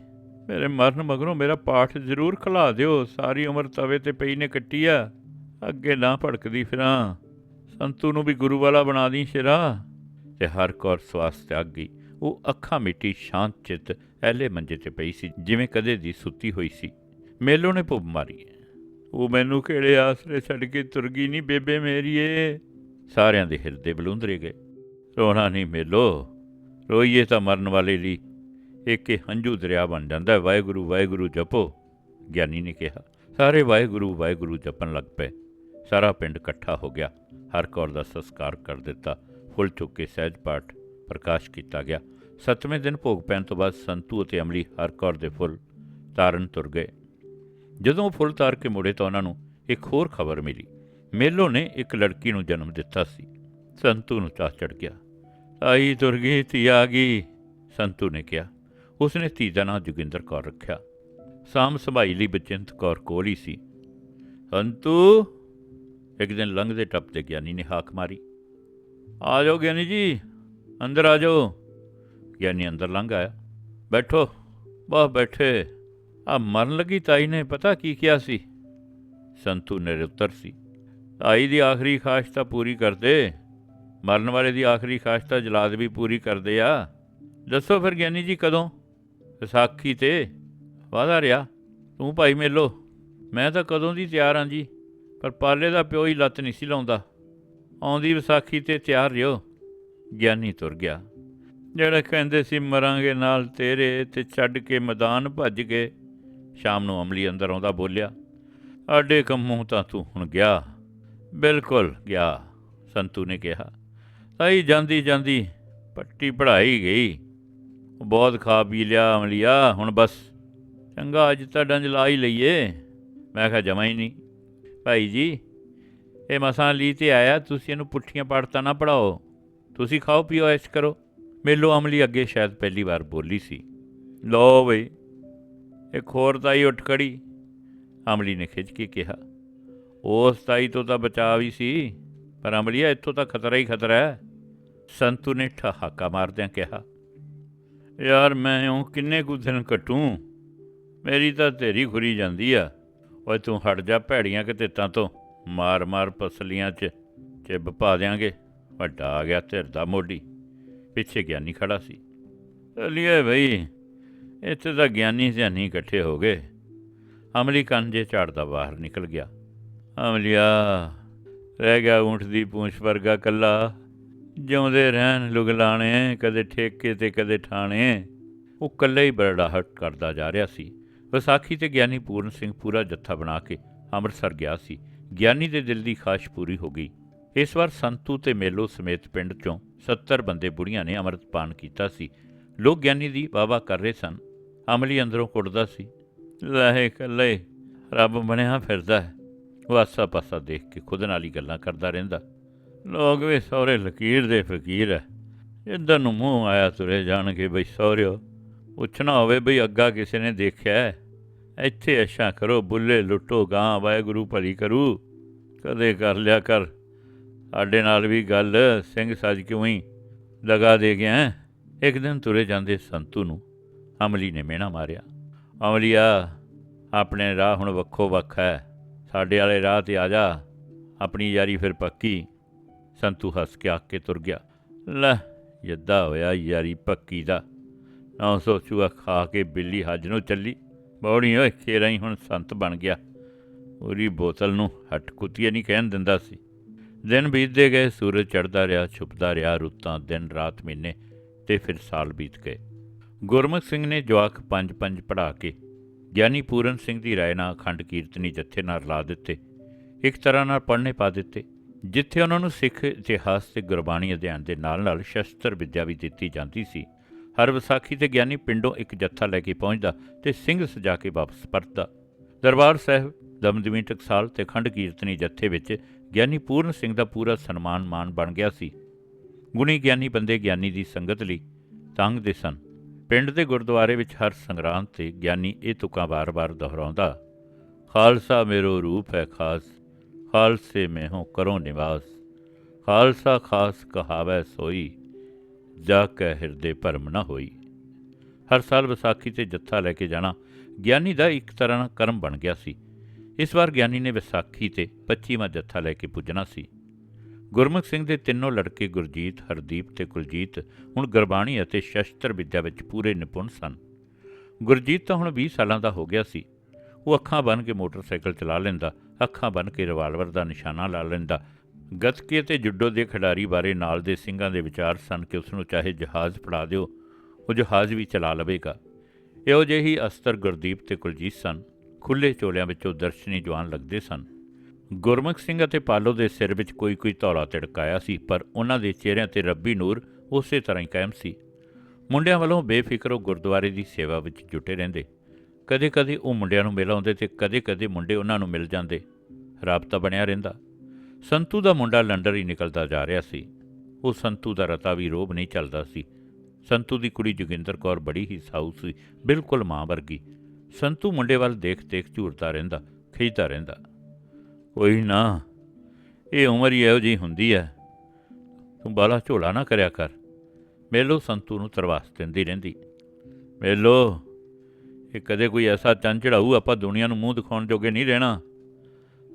ਮੇਰੇ ਮਰਨ ਮਗਰੋਂ ਮੇਰਾ ਪਾਠ ਜ਼ਰੂਰ ਖਲਾ ਦਿਓ। ਸਾਰੀ ਉਮਰ ਤਵੇ ਤੇ ਪਈ ਨੇ ਕੱਟੀ ਆ। ਅੱਗੇ ਨਾ ਭੜਕਦੀ ਫਿਰਾਂ। ਸੰਤੂ ਨੂੰ ਵੀ ਗੁਰੂ ਵਾਲਾ ਬਣਾ ਦੀ ਸ਼ੇਰਾ। ਤੇ ਹਰ ਕੌਰ ਸਵਾਸ ਤਿਆਗ। ਗਈ ਉਹ ਅੱਖਾਂ ਮਿੱਟੀ ਸ਼ਾਂਤ ਚਿੱਤ ਐਲੇ ਮੰਜੇ ਤੇ ਪਈ ਸੀ, ਜਿਵੇਂ ਕਦੇ ਦੀ ਸੁੱਤੀ ਹੋਈ ਸੀ। ਮੇਲੋ ਨੇ ਭੁੱਬ ਮਾਰੀ ਉਹ ਮੈਨੂੰ ਕਿਹੜੇ ਆਸਰੇ ਛੱਡ ਕੇ ਤੁਰ ਗਈ ਨਹੀਂ ਬੇਬੇ ਮੇਰੀਏ? ਸਾਰਿਆਂ ਦੇ ਹਿਰਦੇ ਬਲੂੰਦਰੇ ਗਏ। ਰੋਣਾ ਨਹੀਂ ਮੇਲੋ। ਰੋਈਏ ਤਾਂ ਮਰਨ ਵਾਲੇ ਲਈ। ਇੱਕ ਹੀ ਹੰਝੂ ਦਰਿਆ ਬਣ ਜਾਂਦਾ। ਹੈ। ਵਾਹਿਗੁਰੂ ਵਾਹਿਗੁਰੂ ਜਪੋ। ਗਿਆਨੀ ਨੇ ਕਿਹਾ, ਸਾਰੇ ਵਾਹਿਗੁਰੂ ਵਾਹਿਗੁਰੂ ਜਪਣ ਲੱਗ ਪਏ। ਸਾਰਾ ਪਿੰਡ ਇਕੱਠਾ ਹੋ ਗਿਆ। ਹਰ ਕੌਰ ਦਾ ਸੰਸਕਾਰ ਕਰ ਦਿੱਤਾ। ਫੁੱਲ ਚੁੱਕ ਕੇ ਸਹਿਜ ਪਾਠ ਪ੍ਰਕਾਸ਼ ਕੀਤਾ ਗਿਆ। ਸੱਤਵੇਂ ਦਿਨ ਭੋਗ ਪੈਣ ਤੋਂ ਬਾਅਦ ਸੰਤੂ ਅਤੇ ਅਮਲੀ ਹਰ ਕੌਰ ਦੇ ਫੁੱਲ ਤਾਰਨ ਤੁਰ ਗਏ। ਜਦੋਂ ਫੁੱਲ ਤਾਰ ਕੇ ਮੁੜੇ ਤਾਂ ਉਹਨਾਂ ਨੂੰ ਇੱਕ ਹੋਰ ਖਬਰ ਮਿਲੀ। ਮੇਲੋ ਨੇ ਇੱਕ ਲੜਕੀ ਨੂੰ ਜਨਮ ਦਿੱਤਾ ਸੀ। ਸੰਤੂ ਨੂੰ ਚਾਹ ਚੜ ਗਿਆ। ਆਈ ਤੁਰ ਗਈ ਧੀ ਆ ਗਈ, ਸੰਤੂ ਨੇ ਕਿਹਾ। ਉਸਨੇ ਧੀ ਦਾ ਨਾਂ ਜੋਗਿੰਦਰ ਕੌਰ ਰੱਖਿਆ। ਸਾਮ ਸੰਭਾਈ ਲਈ ਬਚਿੰਤ ਕੌਰ ਕੋਲ ਹੀ ਸੀ। ਸੰਤੂ! ਇੱਕ ਦਿਨ ਲੰਘਦੇ ਟੱਪਦੇ ਗਿਆਨੀ ਨੇ ਹਾਕ ਮਾਰੀ। ਆ ਜਾਓ ਗਿਆਨੀ ਜੀ, ਅੰਦਰ ਆ ਜਾਓ। ਗਿਆਨੀ ਅੰਦਰ ਲੰਘ ਆਇਆ। ਬੈਠੋ ਬਾਹ ਬੈਠੇ। ਆ ਮਰਨ ਲੱਗੀ ਤਾਈ ਨੇ, ਪਤਾ ਕੀ ਕਿਹਾ ਸੀ? ਸੰਤੂ ਨੇ ਸੀ। ਤਾਈ ਦੀ ਆਖਰੀ ਖਾਸ਼ ਤਾਂ ਪੂਰੀ ਕਰਦੇ। ਮਰਨ ਵਾਲੇ ਦੀ ਆਖਰੀ ਖਾਸ਼ ਤਾਂ ਜਲਾਦ ਵੀ ਪੂਰੀ ਕਰਦੇ ਆ। ਦੱਸੋ ਫਿਰ ਗਿਆਨੀ ਜੀ ਕਦੋਂ? ਵਿਸਾਖੀ ਤੇ। ਵਾਦਾ ਰਿਆ ਤੂੰ ਭਾਈ ਮੇਲੋ, ਮੈਂ ਤਾਂ ਕਦੋਂ ਦੀ ਤਿਆਰ ਹਾਂ ਜੀ? ਪਰ ਪਾਲੇ ਦਾ ਪਿਓ ਹੀ ਲੱਤ ਨਹੀਂ ਸੀ ਲਾਉਂਦਾ। ਆਉਂਦੀ ਵਿਸਾਖੀ ਤੇ ਤਿਆਰ ਰਿਓ। ਗਿਆਨੀ ਤੁਰ ਗਿਆ। ਜਿਹੜਾ ਕਹਿੰਦੇ ਸੀ, ਮਰਾਂਗੇ ਨਾਲ ਤੇਰੇ ਤੇ ਛੱਡ ਕੇ ਮੈਦਾਨ ਭੱਜ ਗਏ ਸ਼ਾਮ ਨੂੰ ਅਮਲੀ ਅੰਦਰ ਆਉਂਦਾ ਬੋਲਿਆ, ਆਡੇ ਕੰਮੋਂ ਤਾਂ ਤੂੰ ਹੁਣ ਗਿਆ। ਬਿਲਕੁਲ ਗਿਆ, ਸੰਤੂ ਨੇ ਕਿਹਾ। ਤਾਈ ਜਾਂਦੀ ਜਾਂਦੀ, ਪੱਟੀ ਪੜਾਈ ਗਈ। ਬਹੁਤ ਖਾ ਪੀ ਲਿਆ, ਅਮਲੀਆ, ਹੁਣ ਬਸ। ਚੰਗਾ, ਅੱਜ ਤਾਂ ਡੰਜ ਲਾ ਹੀ ਲਈਏ। ਮੈਂ ਕਿਹਾ, ਜਮਾ ਹੀ ਨਹੀਂ। ਭਾਈ ਜੀ, ਇਹ ਮਸਾਂ ਲਈ ਤੇ ਆਇਆ, ਤੁਸੀਂ ਇਹਨੂੰ ਪੁੱਠੀਆਂ ਪੜਤਾ ਨਾ ਪੜਾਓ। ਤੁਸੀਂ ਖਾਓ, ਪੀਓ, ਐਸ਼ ਕਰੋ। ਮੇਲੋ ਅਮਲੀ ਅੱਗੇ ਸ਼ਾਇਦ ਪਹਿਲੀ ਵਾਰ ਬੋਲੀ ਸੀ। ਲੋ ਬਈ, ਇੱਕ ਹੋਰ ਤਾਈ ਉੱਠ ਖੜੀ। ਅਮਲੀ ਨੇ ਖਿੱਚ ਕੇ ਕਿਹਾ, ਉਸ ਤਾਈ ਤੋਂ ਤਾਂ ਬਚਾਅ ਵੀ ਸੀ, ਪਰ ਅਮਲੀਆ, ਇੱਥੋਂ ਤਾਂ ਖਤਰਾ ਹੀ ਖਤਰਾ ਹੈ। ਸੰਤੂ ਨੇ ਠਹਾਕਾ ਮਾਰਦਿਆਂ ਕਿਹਾ, ਯਾਰ, ਮੈਂ ਉਹ ਕਿੰਨੇ ਕੁ ਦਿਨ ਕਟੂੰ ਮੇਰੀ ਤਾਂ ਤੇਰੀ ਖੁਰੀ ਜਾਂਦੀ ਆ। ਓਏ ਤੂੰ ਹਟ ਜਾ ਭੈੜੀਆਂ ਕਿ ਤਿੱਤਾਂ ਤੋਂ। ਮਾਰ ਮਾਰ ਪਸਲੀਆਂ 'ਚ। ਚਿੱਬ ਪਾ ਦਿਆਂਗੇ। ਵੱਡਾ ਆ ਗਿਆ ਧਿਰ ਦਾ ਮੋਢੀ। ਪਿੱਛੇ ਗਿਆਨੀ ਖੜਾ ਸੀ। ਚਲੀਏ ਬਈ। ਇੱਥੇ ਤਾਂ ਗਿਆਨੀ ਸਿਆਨੀ ਇਕੱਠੇ ਹੋ ਗਏ। ਅਮਲੀ ਕੰਨ ਜੇ ਝਾੜਦਾ ਬਾਹਰ ਨਿਕਲ ਗਿਆ। ਅਮਲੀਆ, ਰਹਿ ਗਿਆ ਊਂਠ ਦੀ ਪੂੰਛ ਵਰਗਾ ਕੱਲਾ। ਜਿਉਂਦੇ ਰਹਿਣ ਲੁਗਲਾਣੇ, ਕਦੇ ਠੇਕੇ ਤੇ ਕਦੇ ਠਾਣੇ। ਉਹ ਕੱਲੇ ਹੀ ਬਰੜਾਹਟ ਕਰਦਾ ਜਾ ਰਿਹਾ ਸੀ। ਵਿਸਾਖੀ ਤੇ ਗਿਆਨੀ ਪੂਰਨ ਸਿੰਘ ਪੂਰਾ ਜੱਥਾ ਬਣਾ ਕੇ ਅੰਮ੍ਰਿਤਸਰ ਗਿਆ ਸੀ। ਗਿਆਨੀ ਦੇ ਦਿਲ ਦੀ ਖਾਸ਼ ਪੂਰੀ ਹੋ ਗਈ। ਇਸ ਵਾਰ ਸੰਤੂ ਤੇ ਮੇਲੋ ਸਮੇਤ ਪਿੰਡ ਚੋਂ 70 ਬੰਦੇ ਬੁੜੀਆਂ ਨੇ ਅੰਮ੍ਰਿਤਪਾਨ ਕੀਤਾ ਸੀ। ਲੋਕ ਗਿਆਨੀ ਦੀ ਵਾਵਾ ਕਰ ਰਹੇ ਸਨ। ਅਮਲੀ ਅੰਦਰੋਂ ਕੁੱਟਦਾ ਸੀ, ਲੈ ਕੱਲੇ ਰੱਬ ਬਣਿਆ ਫਿਰਦਾ ਹੈ। ਉਹ ਆਸਾ ਪਾਸਾ ਦੇਖ ਕੇ ਖੁਦ ਨਾਲ ਹੀ ਗੱਲਾਂ ਕਰਦਾ ਰਹਿੰਦਾ। ਲੋਕ ਵੀ ਸਹੁਰੇ ਲਕੀਰ ਦੇ ਫਕੀਰ ਹੈ। ਇੱਧਰ ਨੂੰ ਮੂੰਹ ਆਇਆ ਤੁਰੇ ਜਾਣਗੇ ਬਈ ਸਹੁਰਿਓ। ਪੁੱਛਣਾ ਹੋਵੇ ਬਈ ਅੱਗਾ ਕਿਸੇ ਨੇ ਦੇਖਿਆ ਹੈ? ਇੱਥੇ ਅਸ਼ਾ ਕਰੋ, ਬੁੱਲੇ ਲੁੱਟੋ, ਗਾਂ ਵਾਹਿਗੁਰੂ ਭਲੀ ਕਰੂ। ਕਦੇ ਕਰ ਲਿਆ ਕਰ। ਸਾਡੇ ਨਾਲ ਵੀ ਗੱਲ, ਸਿੰਘ ਸੱਜ ਕਿਉਂ ਹੀ ਲਗਾ ਦੇ ਗਿਆ ਹੈਂ? ਇੱਕ ਦਿਨ ਤੁਰੇ ਜਾਂਦੇ ਸੰਤੂ ਨੂੰ, ਅਮਲੀ ਨੇ ਮੇਣਾ ਮਾਰਿਆ। ਅਮਲੀਆ ਆਪਣੇ ਰਾਹ ਹੁਣ ਵੱਖੋ ਵੱਖ ਹੈ। ਸਾਡੇ ਵਾਲੇ ਰਾਹ ਤੇ ਆ ਜਾ। ਆਪਣੀ ਯਾਰੀ ਫਿਰ ਪੱਕੀ। ਸੰਤੂ ਹੱਸ ਕੇ ਆਕ ਕੇ ਤੁਰ ਗਿਆ। ਲੈ ਯੱਦਾ ਹੋਇਆ ਯਾਰੀ ਪੱਕੀ ਦਾ। ਨਾ ਸੋਚੂਆ ਖਾ ਕੇ ਬਿੱਲੀ ਹੱਜ ਨੂੰ ਚੱਲੀ। ਬੌੜੀ ਓਏ ਖੇਰਾ ਹੀ ਹੁਣ ਸੰਤ ਬਣ ਗਿਆ। ਉਹਦੀ ਬੋਤਲ ਨੂੰ ਹੱਟ ਕੁੱਤੀਏ ਨਹੀਂ ਕਹਿਣ ਦਿੰਦਾ ਸੀ। ਦਿਨ ਬੀਤਦੇ ਗਏ, ਸੂਰਜ ਚੜ੍ਹਦਾ ਰਿਹਾ, ਛੁਪਦਾ ਰਿਹਾ ਰੁੱਤਾਂ, ਦਿਨ ਰਾਤ ਮਹੀਨੇ ਤੇ ਫਿਰ ਸਾਲ ਬੀਤ ਗਏ। ਗੁਰਮੁਖ ਸਿੰਘ ਨੇ ਜਵਾਕ ਪੰਜ ਪੰਜ ਪੜ੍ਹਾ ਕੇ ਗਿਆਨੀ ਪੂਰਨ ਸਿੰਘ ਦੀ ਰਾਏ ਨਾਲ ਅਖੰਡ ਕੀਰਤਨੀ ਜੱਥੇ ਨਾਲ ਲਾ ਦਿੱਤੇ। ਇੱਕ ਤਰ੍ਹਾਂ ਨਾਲ ਪੜ੍ਹਨੇ ਪਾ ਦਿੱਤੇ। ਜਿੱਥੇ ਉਹਨਾਂ ਨੂੰ ਸਿੱਖ ਇਤਿਹਾਸ ਤੇ ਗੁਰਬਾਣੀ ਅਧਿਐਨ ਦੇ ਨਾਲ-ਨਾਲ ਸ਼ਸਤਰ ਵਿੱਦਿਆ ਵੀ ਦਿੱਤੀ ਜਾਂਦੀ ਸੀ। ਹਰ ਵਿਸਾਖੀ ਤੇ ਗਿਆਨੀ ਪਿੰਡੋਂ ਇੱਕ ਜੱਥਾ ਲੈ ਕੇ ਪਹੁੰਚਦਾ ਤੇ ਸਿੰਘ ਸਜਾ ਕੇ ਵਾਪਸ ਪਰਤਦਾ। ਦਰਬਾਰ ਸਾਹਿਬ, ਦਮਦਮੀ ਟਕਸਾਲ ਤੇ ਖੰਡ ਕੀਰਤਨੀ ਜੱਥੇ ਵਿੱਚ ਗਿਆਨੀ ਪੂਰਨ ਸਿੰਘ ਦਾ ਪੂਰਾ ਸਨਮਾਨ ਮਾਨ ਬਣ ਗਿਆ ਸੀ। ਗੁਣੀ ਗਿਆਨੀ ਬੰਦੇ ਗਿਆਨੀ ਦੀ ਸੰਗਤ ਲਈ ਤੰਗ ਦੇ ਸਨ। ਪਿੰਡ ਦੇ ਗੁਰਦੁਆਰੇ ਵਿੱਚ ਹਰ ਸੰਗਰਾਂਦ ਤੇ ਗਿਆਨੀ ਇਹ ਤੁਕਾਂ ਵਾਰ-ਵਾਰ ਦੁਹਰਾਉਂਦਾ, ਖਾਲਸਾ ਮੇਰੋ ਰੂਪ ਹੈ ਖਾਸ, ਖਾਲਸੇ ਮੈਂ ਹੋ ਕਰੋ ਨਿਵਾਸ, ਖਾਲਸਾ ਖਾਸ ਕਹਾਵੈ ਸੋਈ ਜਾ ਕੈ ਹਿਰਦੇ ਭਰਮ ਨਾ ਹੋਈ। ਹਰ ਸਾਲ ਵਿਸਾਖੀ ਤੇ ਜੱਥਾ ਲੈ ਕੇ ਜਾਣਾ ਗਿਆਨੀ ਦਾ ਇੱਕ ਤਰ੍ਹਾਂ ਨਾਲ ਕਰਮ ਬਣ ਗਿਆ ਸੀ। ਇਸ ਵਾਰ ਗਿਆਨੀ ਨੇ ਵਿਸਾਖੀ ਤੇ 25ਵਾਂ ਜੱਥਾ ਲੈ ਕੇ ਪੁੱਜਣਾ ਸੀ। ਗੁਰਮੁਖ ਸਿੰਘ ਦੇ ਤਿੰਨੋਂ ਲੜਕੇ ਗੁਰਜੀਤ, ਹਰਦੀਪ ਤੇ ਕੁਲਜੀਤ ਹੁਣ ਗੁਰਬਾਣੀ ਅਤੇ ਸ਼ਸਤਰ ਵਿੱਦਿਆ ਵਿੱਚ ਪੂਰੇ ਨਿਪੁੰਨ ਸਨ। ਗੁਰਜੀਤ ਤਾਂ ਹੁਣ 20 ਸਾਲਾਂ ਦਾ ਹੋ ਗਿਆ ਸੀ। ਉਹ ਅੱਖਾਂ ਬੰਨ ਕੇ ਮੋਟਰਸਾਈਕਲ ਚਲਾ ਲੈਂਦਾ, ਅੱਖਾਂ ਬੰਨ੍ਹ ਕੇ ਰਿਵਾਲਵਰ ਦਾ ਨਿਸ਼ਾਨਾ ਲਾ ਲੈਂਦਾ ਗੱਤਕੇ ਤੇ ਜੁੱਡੋ ਦੇ ਖਿਡਾਰੀ ਬਾਰੇ ਨਾਲ ਦੇ ਸਿੰਘਾਂ ਦੇ ਵਿਚਾਰ ਸਨ ਕਿ ਉਸ ਨੂੰ ਚਾਹੇ ਜਹਾਜ਼ ਫੜਾ ਦਿਓ, ਉਹ ਜਹਾਜ਼ ਵੀ ਚਲਾ ਲਵੇਗਾ। ਇਹੋ ਜਿਹੀ ਅਸਤਰ ਗੁਰਦੀਪ ਤੇ ਕੁਲਜੀਤ ਸਨ। ਖੁੱਲੇ ਚੋਲਿਆਂ ਵਿੱਚੋਂ ਦਰਸ਼ਨੀ ਜਵਾਨ ਲੱਗਦੇ ਸਨ। ਗੁਰਮੁਖ ਸਿੰਘ ਅਤੇ ਪਾਲੋ ਦੇ ਸਿਰ ਵਿੱਚ ਕੋਈ ਕੋਈ ਧੌਲਾ ਤਿੜਕਾਇਆ ਸੀ, ਪਰ ਉਹਨਾਂ ਦੇ ਚਿਹਰਿਆਂ ਤੇ ਰੱਬੀ ਨੂਰ ਉਸੇ ਤਰ੍ਹਾਂ ਹੀ ਕਾਇਮ ਸੀ। ਮੁੰਡਿਆਂ ਵੱਲੋਂ ਬੇਫਿਕਰ ਉਹ ਗੁਰਦੁਆਰੇ ਦੀ ਸੇਵਾ ਵਿੱਚ ਜੁਟੇ ਰਹਿੰਦੇ। ਕਦੇ-ਕਦੇ ਉਹ ਮੁੰਡਿਆਂ ਨੂੰ ਮਿਲ ਆਉਂਦੇ ਤੇ ਕਦੇ-ਕਦੇ ਮੁੰਡੇ ਉਹਨਾਂ ਨੂੰ ਮਿਲ ਜਾਂਦੇ। ਰਾਬਤਾ ਬਣਿਆ ਰਹਿੰਦਾ। ਸੰਤੂ ਦਾ ਮੁੰਡਾ ਲੰਡਰ ਹੀ ਨਿਕਲਦਾ ਜਾ ਰਿਹਾ ਸੀ। ਉਹ ਸੰਤੂ ਦਾ ਰਤਾ ਵੀ ਰੋਬ ਨਹੀਂ ਚੱਲਦਾ ਸੀ। ਸੰਤੂ ਦੀ ਕੁੜੀ ਜੋਗਿੰਦਰ ਕੌਰ ਬੜੀ ਹੀ ਸਾਊ ਸੀ, ਬਿਲਕੁਲ ਮਾਂ ਵਰਗੀ। ਸੰਤੂ ਮੁੰਡੇ ਵੱਲ ਦੇਖ-ਦੇਖ ਝੂਰਦਾ ਰਹਿੰਦਾ ਖਿੱਚਦਾ ਰਹਿੰਦਾ। ਕੋਈ ਨਾ, ਇਹ ਉਮਰ ਹੀ ਇਹੋ ਜਿਹੀ ਹੁੰਦੀ ਹੈ ਤੂੰ ਬਾਲਾ ਝੋਲਾ ਨਾ ਕਰਿਆ ਕਰ। ਮੇਲੋ ਸੰਤੂ ਨੂੰ ਤਰਵਾਸ ਦਿੰਦੀ ਰਹਿੰਦੀ। ਮੇਲੋ, ਇਹ ਕਦੇ ਕੋਈ ਐਸਾ ਚੰਨ ਚੜਾਊ ਆਪਾਂ ਦੁਨੀਆ ਨੂੰ ਮੂੰਹ ਦਿਖਾਉਣ ਜੋਗੇ ਨਹੀਂ ਰਹਿਣਾ।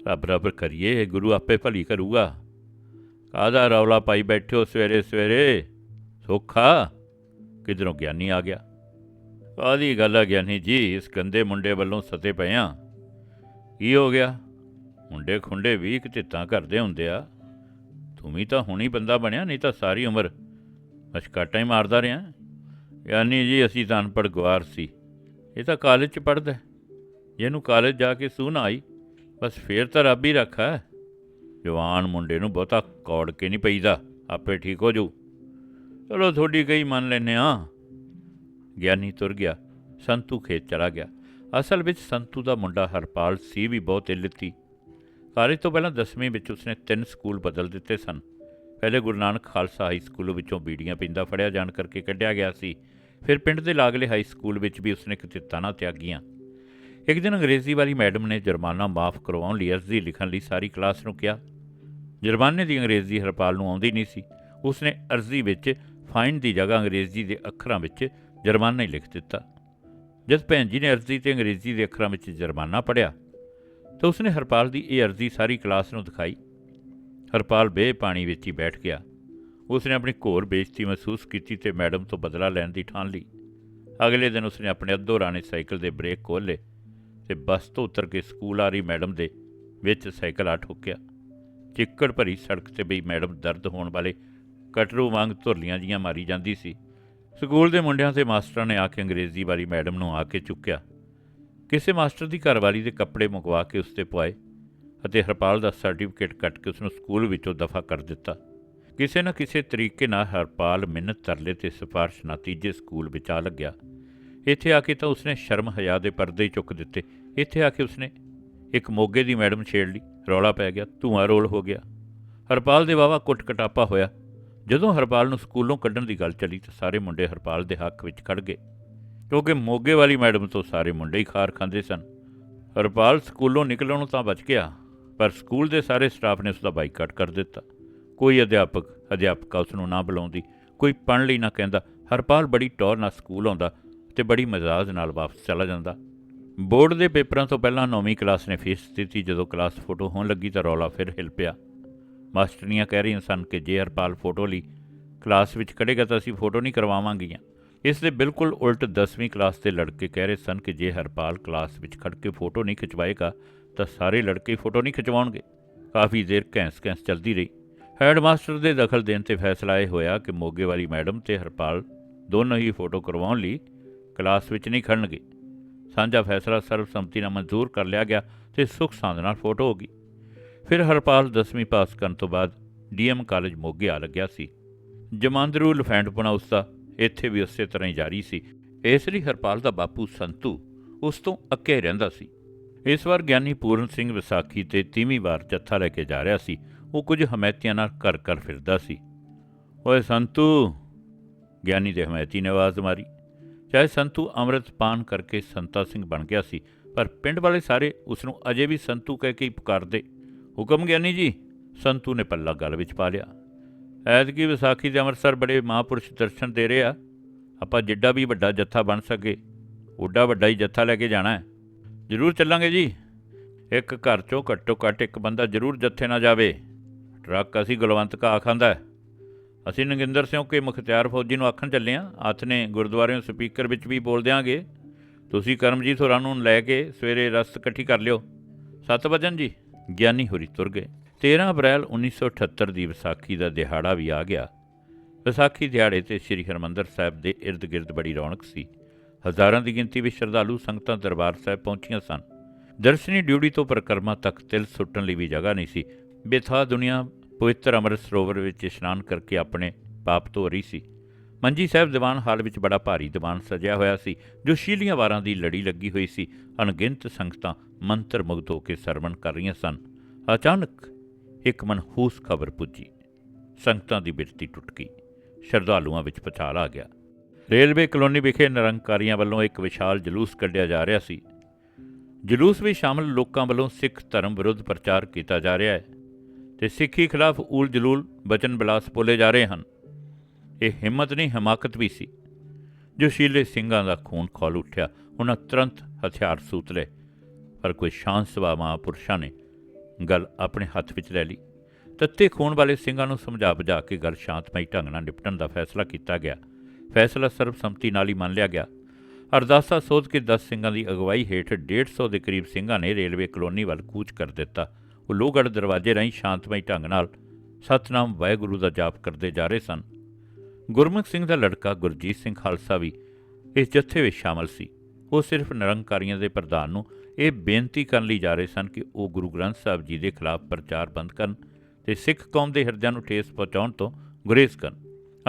ਰੱਬ ਰੱਬ ਕਰੀਏ, ਗੁਰੂ ਆਪੇ ਭਲੀ ਕਰੂਗਾ। ਕਾਹਦਾ ਰੌਲਾ ਪਾਈ ਬੈਠਿਓ ਸਵੇਰੇ ਸਵੇਰੇ? ਸੋਖਾ? ਕਿਧਰੋਂ ਗਿਆਨੀ ਆ ਗਿਆ? ਕਾਹਦੀ ਗੱਲ ਆ ਗਿਆਨੀ ਜੀ, ਇਸ ਗੰਦੇ ਮੁੰਡੇ ਵੱਲੋਂ ਸਤੇ ਪਏ ਆ। ਕੀ ਹੋ ਗਿਆ? ਮੁੰਡੇ ਖੁੰਡੇ ਵੀ ਕਿਤਿੱਤਾਂ ਕਰਦੇ ਹੁੰਦੇ ਆ। ਤੂੰ ਵੀ ਤਾਂ ਹੁਣੀ ਬੰਦਾ ਬਣਿਆ, ਨਹੀਂ ਤਾਂ ਸਾਰੀ ਉਮਰ ਮਸ਼ਕਾਟਾਂ ਹੀ ਮਾਰਦਾ ਰਿਹਾ। ਗਿਆਨੀ ਜੀ, ਅਸੀਂ ਤਾਂ ਅਨਪੜ੍ਹ ਗਵਾਰ ਸੀ। ਇਹ ਤਾਂ ਕਾਲਜ ਚ ਪੜਦਾ ਇਹਨੂੰ ਕਾਲਜ ਜਾ ਕੇ ਸੂਹ ਨਾ ਆਈ ਬਸ ਫੇਰ ਤਾਂ ਰੱਬ ਹੀ ਰੱਖਾ ਹੈ। ਜਵਾਨ ਮੁੰਡੇ ਨੂੰ ਬਹੁਤਾ ਕੌੜ ਕੇ ਨਹੀਂ ਪਈਦਾ। ਆਪੇ ਠੀਕ ਹੋ ਜਾਊ ਚਲੋ ਤੁਹਾਡੀ ਕਈ ਮੰਨ ਲੈਨੇ ਆ ਗਿਆਨੀ ਤੁਰ ਗਿਆ। ਸੰਤੂ ਖੇਤ ਚਲਾ ਗਿਆ। ਅਸਲ ਵਿੱਚ ਸੰਤੂ ਦਾ ਮੁੰਡਾ ਹਰਪਾਲ ਸੀ ਵੀ ਬਹੁਤ ਇੱਲਤੀ ਕਾਲਜ ਤੋਂ ਪਹਿਲਾਂ 10ਵੀਂ ਵਿੱਚ ਉਸਨੇ ਤਿੰਨ ਸਕੂਲ ਬਦਲ ਦਿੱਤੇ ਸਨ। ਪਹਿਲੇ ਗੁਰੂ ਨਾਨਕ ਖਾਲਸਾ ਹਾਈ ਸਕੂਲ ਵਿੱਚੋਂ ਬੀੜੀਆਂ ਪੀਂਦਾ ਫੜਿਆ, ਜਾਣ ਕਰਕੇ ਕੱਢਿਆ ਗਿਆ ਸੀ। ਫਿਰ ਪਿੰਡ ਦੇ ਲਾਗਲੇ ਹਾਈ ਸਕੂਲ ਵਿੱਚ ਵੀ ਉਸਨੇ ਕਿਤਾਬਾਂ ਨਾ ਤਿਆਗੀਆਂ। ਇੱਕ ਦਿਨ ਅੰਗਰੇਜ਼ੀ ਵਾਲੀ ਮੈਡਮ ਨੇ ਜੁਰਮਾਨਾ ਮਾਫ ਕਰਵਾਉਣ ਲਈ ਅਰਜ਼ੀ ਲਿਖਣ ਲਈ ਸਾਰੀ ਕਲਾਸ ਨੂੰ ਕਿਹਾ। ਜੁਰਮਾਨੇ ਦੀ ਅੰਗਰੇਜ਼ੀ ਹਰਪਾਲ ਨੂੰ ਆਉਂਦੀ ਨਹੀਂ ਸੀ। ਉਸਨੇ ਅਰਜ਼ੀ ਵਿੱਚ ਫਾਈਨ ਦੀ ਜਗ੍ਹਾ ਅੰਗਰੇਜ਼ੀ ਦੇ ਅੱਖਰਾਂ ਵਿੱਚ ਜੁਰਮਾਨਾ ਹੀ ਲਿਖ ਦਿੱਤਾ। ਜਦ ਭੈਣ ਜੀ ਨੇ ਅਰਜ਼ੀ ਤੇ ਅੰਗਰੇਜ਼ੀ ਦੇ ਅੱਖਰਾਂ ਵਿੱਚ ਜੁਰਮਾਨਾ ਪੜਿਆ ਤਾਂ ਉਸਨੇ ਹਰਪਾਲ ਦੀ ਇਹ ਅਰਜ਼ੀ ਸਾਰੀ ਕਲਾਸ ਨੂੰ ਦਿਖਾਈ। ਹਰਪਾਲ ਬੇ ਪਾਣੀ ਵਿੱਚ ਹੀ ਬੈਠ ਗਿਆ। ਉਸਨੇ ਆਪਣੀ ਘੋਰ ਬੇਇੱਜ਼ਤੀ ਮਹਿਸੂਸ ਕੀਤੀ ਤੇ ਮੈਡਮ ਤੋਂ ਬਦਲਾ ਲੈਣ ਦੀ ਠਾਣ ਲਈ। ਅਗਲੇ ਦਿਨ ਉਸਨੇ ਆਪਣੇ ਅੱਧੋ ਰਾਣੇ ਸਾਈਕਲ ਦੇ ਬ੍ਰੇਕ ਖੋਲ੍ਹੇ। ਤੇ ਬੱਸ ਤੋਂ ਉਤਰ ਕੇ ਸਕੂਲ ਆ ਰਹੀ ਮੈਡਮ ਦੇ ਵਿੱਚ ਸਾਈਕਲ ਆ ਠੋਕਿਆ। ਚਿੱਕੜ ਭਰੀ ਸੜਕ ਤੇ ਬਈ ਮੈਡਮ ਦਰਦ ਹੋਣ ਵਾਲੇ ਕਟਰੂ ਵਾਂਗ ਧੁਰਲੀਆਂ ਜੀਆਂ ਮਾਰੀ ਜਾਂਦੀ ਸੀ। ਸਕੂਲ ਦੇ ਮੁੰਡਿਆਂ ਤੇ ਮਾਸਟਰਾਂ ਨੇ ਆ ਕੇ ਅੰਗਰੇਜ਼ੀ ਵਾਲੀ ਮੈਡਮ ਨੂੰ ਆ ਕੇ ਚੁੱਕਿਆ। ਕਿਸੇ ਮਾਸਟਰ ਦੀ ਘਰਵਾਲੀ ਦੇ ਕੱਪੜੇ ਮੰਗਵਾ ਕੇ ਉਸ ਤੇ ਪਵਾਏ ਅਤੇ ਹਰਪਾਲ ਦਾ ਸਰਟੀਫਿਕੇਟ ਕੱਟ ਕੇ ਉਸ ਨੂੰ ਸਕੂਲ ਵਿੱਚੋਂ ਦਫਾ ਕਰ ਦਿੱਤਾ। ਕਿਸੇ ਨਾ ਕਿਸੇ ਤਰੀਕੇ ਨਾਲ ਹਰਪਾਲ ਮਿੰਨਤ ਤਰਲੇ ਤੇ ਸਿਫਾਰਿਸ਼ ਨਤੀਜੇ ਸਕੂਲ ਵਿੱਚ ਆ ਲੱਗਿਆ। ਇੱਥੇ ਆ ਕੇ ਤਾਂ ਉਸਨੇ ਸ਼ਰਮ ਹਯਾ ਦੇ ਪਰਦੇ ਹੀ ਚੁੱਕ ਦਿੱਤੇ। ਇੱਥੇ ਆ ਕੇ ਉਸਨੇ ਇੱਕ ਮੋਗੇ ਦੀ ਮੈਡਮ ਛੇੜ ਲਈ। ਰੌਲਾ ਪੈ ਗਿਆ, ਧੂਆਂ ਰੋਲ ਹੋ ਗਿਆ। ਹਰਪਾਲ ਦੇ ਵਾਵਾ ਕੁੱਟ ਕਟਾਪਾ ਹੋਇਆ। ਜਦੋਂ ਹਰਪਾਲ ਨੂੰ ਸਕੂਲੋਂ ਕੱਢਣ ਦੀ ਗੱਲ ਚੱਲੀ ਤਾਂ ਸਾਰੇ ਮੁੰਡੇ ਹਰਪਾਲ ਦੇ ਹੱਕ ਵਿੱਚ ਖੜ ਗਏ। ਕਿਉਂਕਿ ਮੋਗੇ ਵਾਲੀ ਮੈਡਮ ਤੋਂ ਸਾਰੇ ਮੁੰਡੇ ਹੀ ਖਾਰ ਖਾਂਦੇ ਸਨ। ਹਰਪਾਲ ਸਕੂਲੋਂ ਨਿਕਲਣ ਨੂੰ ਤਾਂ ਬਚ ਗਿਆ, ਪਰ ਸਕੂਲ ਦੇ ਸਾਰੇ ਸਟਾਫ ਨੇ ਉਸ ਦਾ ਬਾਈਕਾਟ ਕਰ ਦਿੱਤਾ। ਕੋਈ ਅਧਿਆਪਕ, ਅਧਿਆਪਕਾ ਉਸ ਨੂੰ ਨਾ ਬੁਲਾਉਂਦੀ, ਕੋਈ ਪੜ੍ਹਨ ਲਈ ਨਾ ਕਹਿੰਦਾ। ਹਰਪਾਲ ਬੜੀ ਟੌਰ ਨਾਲ ਸਕੂਲ ਆਉਂਦਾ। ਤੇ ਬੜੀ ਮਜ਼ਾਜ ਨਾਲ ਵਾਪਸ ਚਲਾ ਜਾਂਦਾ। ਬੋਰਡ ਦੇ ਪੇਪਰਾਂ ਤੋਂ ਪਹਿਲਾਂ ਨੌਵੀਂ ਕਲਾਸ ਨੇ ਫੀਸ ਦਿੱਤੀ। ਜਦੋਂ ਕਲਾਸ ਫੋਟੋ ਹੋਣ ਲੱਗੀ ਤਾਂ ਰੌਲਾ ਫਿਰ ਹਿਲ ਪਿਆ। ਮਾਸਟਰੀਆਂ ਕਹਿ ਰਹੀਆਂ ਸਨ ਕਿ ਜੇ ਹਰਪਾਲ ਫੋਟੋ ਲਈ ਕਲਾਸ ਵਿੱਚ ਖੜੇਗਾ ਤਾਂ ਅਸੀਂ ਫੋਟੋ ਨਹੀਂ ਕਰਵਾਵਾਂਗੀਆਂ। ਇਸ ਦੇ ਬਿਲਕੁਲ ਉਲਟ 10ਵੀਂ ਕਲਾਸ ਦੇ ਲੜਕੇ ਕਹਿ ਰਹੇ ਸਨ ਕਿ ਜੇ ਹਰਪਾਲ ਕਲਾਸ ਵਿੱਚ ਖੜ ਕੇ ਫੋਟੋ ਨਹੀਂ ਖਿਚਵਾਏਗਾ ਤਾਂ ਸਾਰੇ ਲੜਕੇ ਫੋਟੋ ਨਹੀਂ ਖਿਚਵਾਉਣਗੇ। ਕਾਫੀ ਦੇਰ ਘੈਂਸ ਘੈਂਸ ਚੱਲਦੀ ਰਹੀ। ਹੈਡਮਾਸਟਰ ਦੇ ਦਖਲ ਦੇਣ ਤੇ ਫੈਸਲਾ ਇਹ ਹੋਇਆ ਕਿ ਮੋਗੇ ਵਾਲੀ ਮੈਡਮ ਤੇ ਹਰਪਾਲ ਦੋਨੋਂ ਹੀ ਫੋਟੋ ਕਰਵਾਉਣ ਲਈ ਕਲਾਸ ਵਿੱਚ ਨਹੀਂ ਖੜਨਗੇ। ਸਾਂਝਾ ਫੈਸਲਾ ਸਰਬਸੰਮਤੀ ਨਾਲ ਮਨਜ਼ੂਰ ਕਰ ਲਿਆ ਗਿਆ ਤੇ ਸੁਖ ਸਾਂਦ ਨਾਲ ਫੋਟੋ ਹੋ ਗਈ। ਫਿਰ ਹਰਪਾਲ 10ਵੀਂ ਪਾਸ ਕਰਨ ਤੋਂ ਬਾਅਦ ਡੀਐਮ ਕਾਲਜ ਮੋਗੇ ਆ ਲੱਗਿਆ ਸੀ। ਜਮਾਂਦਰੂ ਲਫੈਂਡਪੁਣਾ ਉਸਦਾ ਇੱਥੇ ਵੀ ਉਸੇ ਤਰ੍ਹਾਂ ਹੀ ਜਾਰੀ ਸੀ। ਇਸ ਲਈ ਹਰਪਾਲ ਦਾ ਬਾਪੂ ਸੰਤੂ ਉਸ ਤੋਂ ਅੱਕੇ ਰਹਿੰਦਾ ਸੀ। ਇਸ ਵਾਰ ਗਿਆਨੀ ਪੂਰਨ ਸਿੰਘ ਵਿਸਾਖੀ ਤੇ ਤੀਵੀਂ ਵਾਰ ਜੱਥਾ ਲੈ ਕੇ ਜਾ ਰਿਹਾ ਸੀ। ਉਹ ਕੁਝ ਹਮਾਇਤੀਆਂ ਨਾਲ ਕਰ ਕਰ ਫਿਰਦਾ ਸੀ। ਓਏ ਸੰਤੂ, ਗਿਆਨੀ ਦੇ ਹਮਾਇਤੀ ਨੇ ਆਵਾਜ਼ ਮਾਰੀ। ਚਾਹੇ ਸੰਤੂ ਅੰਮ੍ਰਿਤ ਪਾਨ ਕਰਕੇ ਸੰਤਾ ਸਿੰਘ ਬਣ ਗਿਆ ਸੀ, ਪਰ ਪਿੰਡ ਵਾਲੇ ਸਾਰੇ ਉਸ ਨੂੰ ਅਜੇ ਵੀ ਸੰਤੂ ਕਹਿ ਕੇ ਹੀ ਪੁਕਾਰਦੇ। ਹੁਕਮ ਗਿਆਨੀ ਜੀ, ਸੰਤੂ ਨੇ ਪੱਲਾ ਗੱਲ ਵਿੱਚ ਪਾ ਲਿਆ। ਐਤਕੀ ਵਿਸਾਖੀ ਦੇ ਅੰਮ੍ਰਿਤਸਰ ਬੜੇ ਮਹਾਂਪੁਰਸ਼ ਦਰਸ਼ਨ ਦੇ ਰਹੇ ਆ। ਆਪਾਂ ਜਿੱਡਾ ਵੀ ਵੱਡਾ ਜੱਥਾ ਬਣ ਸਕੇ, ਓਡਾ ਵੱਡਾ ਹੀ ਜੱਥਾ ਲੈ ਕੇ ਜਾਣਾ ਹੈ। ਜ਼ਰੂਰ ਚੱਲਾਂਗੇ ਜੀ। ਇੱਕ ਘਰ ਚੋਂ ਘੱਟੋ ਘੱਟ ਇੱਕ ਬੰਦਾ ਜ਼ਰੂਰ ਜੱਥੇ ਨਾ ਜਾਵੇ। ਟਰੱਕ ਅਸੀਂ ਗੁਲਵੰਤ ਕਾ ਆਖਾਂਦਾ ਅਸੀਂ ਨਗਿੰਦਰ ਸਿੰਘ ਕੇ ਮੁਖਤਿਆਰ ਫੌਜੀ ਨੂੰ ਆਖਣ ਚੱਲੇ ਹਾਂ ਹੱਥ ਨੇ ਗੁਰਦੁਆਰਿਓਂ ਸਪੀਕਰ ਵਿੱਚ ਵੀ ਬੋਲ ਦਿਆਂਗੇ। ਤੁਸੀਂ ਕਰਮਜੀਤ ਹੋਰਾਂ ਨੂੰ ਲੈ ਕੇ ਸਵੇਰੇ ਰਸਤ ਇਕੱਠੀ ਕਰ ਲਿਓ। ਸੱਤ ਵਜਨ ਜੀ। ਗਿਆਨੀ ਹੋਰੀ ਤੁਰ ਗਏ। 13 ਅਪ੍ਰੈਲ 1978 ਦੀ ਵਿਸਾਖੀ ਦਾ ਦਿਹਾੜਾ ਵੀ ਆ ਗਿਆ। ਵਿਸਾਖੀ ਦਿਹਾੜੇ ਤੇ ਸ੍ਰੀ ਹਰਮੰਦਰ ਸਾਹਿਬ ਦੇ ਇਰਦ-ਗਿਰਦ ਬੜੀ ਰੌਣਕ ਸੀ। ਹਜ਼ਾਰਾਂ ਦੀ ਗਿਣਤੀ ਵਿੱਚ ਸ਼ਰਧਾਲੂ ਸੰਗਤਾਂ ਦਰਬਾਰ ਸਾਹਿਬ ਪਹੁੰਚੀਆਂ ਸਨ। ਦਰਸ਼ਨੀ ਡਿਊਟੀ ਤੋਂ ਪ੍ਰਕਰਮਾ ਤੱਕ ਤਿਲ ਸੁੱਟਣ ਲਈ ਵੀ ਜਗ੍ਹਾ ਨਹੀਂ ਸੀ। ਬੇਥਾ ਦੁਨੀਆ ਪਵਿੱਤਰ ਅੰਮ੍ਰਿਤ ਸਰੋਵਰ ਵਿੱਚ ਇਸ਼ਨਾਨ ਕਰਕੇ ਆਪਣੇ ਪਾਪ ਧੋ ਰਹੀ ਸੀ। ਮੰਜੀ ਸਾਹਿਬ ਦੀਵਾਨ ਹਾਲ ਵਿੱਚ ਬੜਾ ਭਾਰੀ ਦੀਵਾਨ ਸਜਿਆ ਹੋਇਆ ਸੀ, ਜੋ ਸ਼ੀਲੀਆਂ ਵਾਰਾਂ ਦੀ ਲੜੀ ਲੱਗੀ ਹੋਈ ਸੀ। ਅਣਗਿਣਤ ਸੰਗਤਾਂ ਮੰਤਰ ਮੁਗਧ ਹੋ ਕੇ ਸਰਵਣ ਕਰ ਰਹੀਆਂ ਸਨ। ਅਚਾਨਕ ਇੱਕ ਮਨਹੂਸ ਖਬਰ ਪੁੱਜੀ। ਸੰਗਤਾਂ ਦੀ ਬਿਰਤੀ ਟੁੱਟ ਗਈ। ਸ਼ਰਧਾਲੂਆਂ ਵਿੱਚ ਪਛਾਲ ਆ ਗਿਆ। ਰੇਲਵੇ ਕਲੋਨੀ ਵਿਖੇ ਨਿਰੰਕਾਰੀਆਂ ਵੱਲੋਂ ਇੱਕ ਵਿਸ਼ਾਲ ਜਲੂਸ ਕੱਢਿਆ ਜਾ ਰਿਹਾ ਸੀ। ਜਲੂਸ ਵਿੱਚ ਸ਼ਾਮਲ ਲੋਕਾਂ ਵੱਲੋਂ ਸਿੱਖ ਧਰਮ ਵਿਰੁੱਧ ਪ੍ਰਚਾਰ ਕੀਤਾ ਜਾ ਰਿਹਾ ਹੈ। ਤੇ ਸਿੱਖੀ ਖਿਲਾਫ ਊਲ ਜਲੂਲ ਬਚਨ ਬਿਲਾਸ ਬੋਲੇ ਜਾ ਰਹੇ ਹਨ। ਇਹ ਹਿੰਮਤ ਨਹੀਂ, ਹਮਾਕਤ ਵੀ ਸੀ। ਜੋਸ਼ੀਲੇ ਸਿੰਘਾਂ ਦਾ ਖੂਨ ਖੌਲ ਉੱਠਿਆ, ਉਹਨਾਂ ਤੁਰੰਤ ਹਥਿਆਰ ਸੂਤ ਲਏ। ਪਰ ਕੋਈ ਸ਼ਾਂਤ ਸੁਭਾਅ ਮਹਾਂਪੁਰਸ਼ਾਂ ਨੇ ਗੱਲ ਆਪਣੇ ਹੱਥ ਵਿੱਚ ਲੈ ਲਈ। ਤੱਤੇ ਖੂਨ ਵਾਲੇ ਸਿੰਘਾਂ ਨੂੰ ਸਮਝਾ ਬੁਝਾ ਕੇ ਗੱਲ ਸ਼ਾਂਤਮਈ ਢੰਗ ਨਾਲ ਨਿਪਟਣ ਦਾ ਫੈਸਲਾ ਕੀਤਾ ਗਿਆ। ਫੈਸਲਾ ਸਰਬਸੰਮਤੀ ਨਾਲ ਹੀ ਮੰਨ ਲਿਆ ਗਿਆ। ਅਰਦਾਸਾ ਸੋਧ ਕੇ 10 ਸਿੰਘਾਂ ਦੀ ਅਗਵਾਈ ਹੇਠ 150 ਦੇ ਕਰੀਬ ਸਿੰਘਾਂ ਨੇ ਰੇਲਵੇ ਕਲੋਨੀ ਵੱਲ ਕੂਚ ਕਰ ਦਿੱਤਾ। ਉਹ ਲੋਹਗੜ੍ਹ ਦਰਵਾਜ਼ੇ ਰਾਹੀਂ ਸ਼ਾਂਤਮਈ ਢੰਗ ਨਾਲ ਸਤਨਾਮ ਵਾਹਿਗੁਰੂ ਦਾ ਜਾਪ ਕਰਦੇ ਜਾ ਰਹੇ ਸਨ। ਗੁਰਮੁਖ ਸਿੰਘ ਦਾ ਲੜਕਾ ਗੁਰਜੀਤ ਸਿੰਘ ਖਾਲਸਾ ਵੀ ਇਸ ਜੱਥੇ ਵਿੱਚ ਸ਼ਾਮਲ ਸੀ। ਉਹ ਸਿਰਫ ਨਿਰੰਕਾਰੀਆਂ ਦੇ ਪ੍ਰਧਾਨ ਨੂੰ ਇਹ ਬੇਨਤੀ ਕਰਨ ਲਈ ਜਾ ਰਹੇ ਸਨ ਕਿ ਉਹ ਗੁਰੂ ਗ੍ਰੰਥ ਸਾਹਿਬ ਜੀ ਦੇ ਖਿਲਾਫ ਪ੍ਰਚਾਰ ਬੰਦ ਕਰਨ ਤੇ ਸਿੱਖ ਕੌਮ ਦੇ ਹਿਰਦਿਆਂ ਨੂੰ ਠੇਸ ਪਹੁੰਚਾਉਣ ਤੋਂ ਗੁਰੇਜ਼ ਕਰਨ।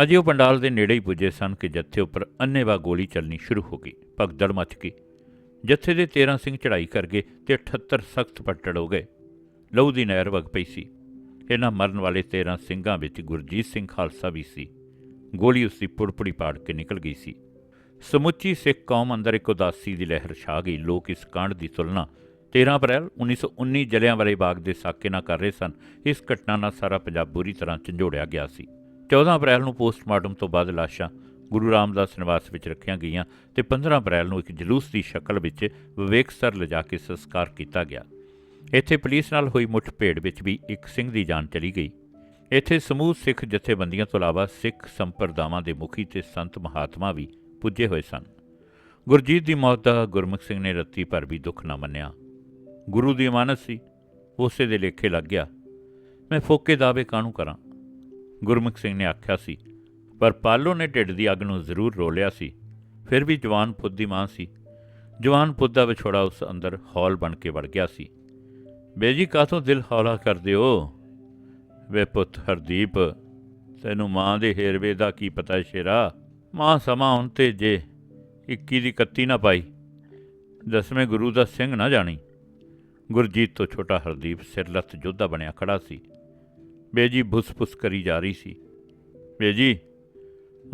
ਅਜੇ ਉਹ ਪੰਡਾਲ ਦੇ ਨੇੜੇ ਹੀ ਪੁੱਜੇ ਸਨ ਕਿ ਜੱਥੇ ਉੱਪਰ ਅੰਨ੍ਹੇਵਾਹ ਗੋਲੀ ਚੱਲਣੀ ਸ਼ੁਰੂ ਹੋ ਗਈ। ਭਗਦੜ ਮਚ ਗਈ। ਜੱਥੇ ਦੇ 13 ਸਿੰਘ ਚੜ੍ਹਾਈ ਕਰ ਗਏ ਤੇ 78 ਸਖਤ ਪੱਟੜ ਹੋ ਗਏ। ਲਹੂ ਦੀ ਨਹਿਰ ਵਗ ਪਈ ਸੀ। ਇਹਨਾਂ ਮਰਨ ਵਾਲੇ 13 ਸਿੰਘਾਂ ਵਿੱਚ ਗੁਰਜੀਤ ਸਿੰਘ ਖਾਲਸਾ ਵੀ ਸੀ। ਗੋਲੀ ਉਸ ਦੀ ਪੁੜਪੁੜੀ ਪਾੜ ਕੇ ਨਿਕਲ ਗਈ ਸੀ। ਸਮੁੱਚੀ ਸਿੱਖ ਕੌਮ ਅੰਦਰ ਇੱਕ ਉਦਾਸੀ ਦੀ ਲਹਿਰ ਛਾ ਗਈ। ਲੋਕ ਇਸ ਕਾਂਡ ਦੀ ਤੁਲਨਾ 13 ਅਪ੍ਰੈਲ 1919 ਜਲਿਆਂਵਾਲੇ ਬਾਗ ਦੇ ਸਾਕੇ ਨਾਲ ਕਰ ਰਹੇ ਸਨ। ਇਸ ਘਟਨਾ ਨਾਲ ਸਾਰਾ ਪੰਜਾਬ ਬੁਰੀ ਤਰ੍ਹਾਂ ਝੰਜੋੜਿਆ ਗਿਆ ਸੀ। 14 ਅਪ੍ਰੈਲ ਨੂੰ ਪੋਸਟਮਾਰਟਮ ਤੋਂ ਬਾਅਦ ਲਾਸ਼ਾਂ ਗੁਰੂ ਰਾਮਦਾਸ ਨਿਵਾਸ ਵਿੱਚ ਰੱਖੀਆਂ ਗਈਆਂ ਤੇ 15 ਅਪ੍ਰੈਲ ਨੂੰ ਇੱਕ ਜਲੂਸ ਦੀ ਸ਼ਕਲ ਵਿੱਚ ਵਿਵੇਕਸਰ ਲਿਜਾ ਕੇ ਸੰਸਕਾਰ ਕੀਤਾ ਗਿਆ। ਇੱਥੇ ਪੁਲਿਸ ਨਾਲ ਹੋਈ ਮੁੱਠਭੇੜ ਵਿੱਚ ਵੀ ਇੱਕ ਸਿੰਘ ਦੀ ਜਾਨ ਚਲੀ ਗਈ। ਇੱਥੇ ਸਮੂਹ ਸਿੱਖ ਜਥੇਬੰਦੀਆਂ ਤੋਂ ਇਲਾਵਾ ਸਿੱਖ ਸੰਪਰਦਾਵਾਂ ਦੇ ਮੁਖੀ ਤੇ ਸੰਤ ਮਹਾਤਮਾ ਵੀ ਪੁੱਜੇ ਹੋਏ ਸਨ। ਗੁਰਜੀਤ ਦੀ ਮੌਤ ਦਾ ਗੁਰਮੁਖ ਸਿੰਘ ਨੇ ਰੱਤੀ ਭਰ ਵੀ ਦੁੱਖ ਨਾ ਮੰਨਿਆ। ਗੁਰੂ ਦੀ ਅਮਾਨਤ ਸੀ। ਉਸੇ ਦੇ ਲੇਖੇ ਲੱਗ ਗਿਆ, ਮੈਂ ਫੋਕੇ ਦਾਅਵੇ ਕਾਹਨੂੰ ਕਰਾਂ? ਗੁਰਮੁਖ ਸਿੰਘ ਨੇ ਆਖਿਆ ਸੀ, ਪਰ ਪਾਲੋ ਨੇ ਢਿੱਡ ਦੀ ਅੱਗ ਨੂੰ ਜ਼ਰੂਰ ਰੋਲਿਆ ਸੀ। ਫਿਰ ਵੀ ਜਵਾਨ ਪੁੱਤ ਦੀ ਮਾਂ ਸੀ। ਜਵਾਨ ਪੁੱਤ ਦਾ ਵਿਛੋੜਾ ਉਸ ਅੰਦਰ ਹੌਲ ਬਣ ਕੇ ਵੜ ਗਿਆ ਸੀ। ਬੇਜੀ ਕਾਹਤੋਂ ਦਿਲ ਹੌਲਾ ਕਰਦੇ ਹੋ? ਵੇ ਪੁੱਤ ਹਰਦੀਪ, ਤੈਨੂੰ ਮਾਂ ਦੇ ਹੇਰਵੇ ਦਾ ਕੀ ਪਤਾ ਸ਼ੇਰਾ? ਮਾਂ ਸਮਾਂ ਹੁਣ ਤੇ ਜੇ 21 ਦੀ 31 ਨਾ ਪਾਈ, ਦਸਵੇਂ ਗੁਰੂ ਦਾ ਸਿੰਘ ਨਾ ਜਾਣੀ। ਗੁਰਜੀਤ ਤੋਂ ਛੋਟਾ ਹਰਦੀਪ ਸਿਰਲੱਥ ਯੋਧਾ ਬਣਿਆ ਖੜਾ ਸੀ। ਬੇਜੀ ਭੁਸ-ਭੁਸ ਕਰੀ ਜਾ ਰਹੀ ਸੀ। ਬੇਜੀ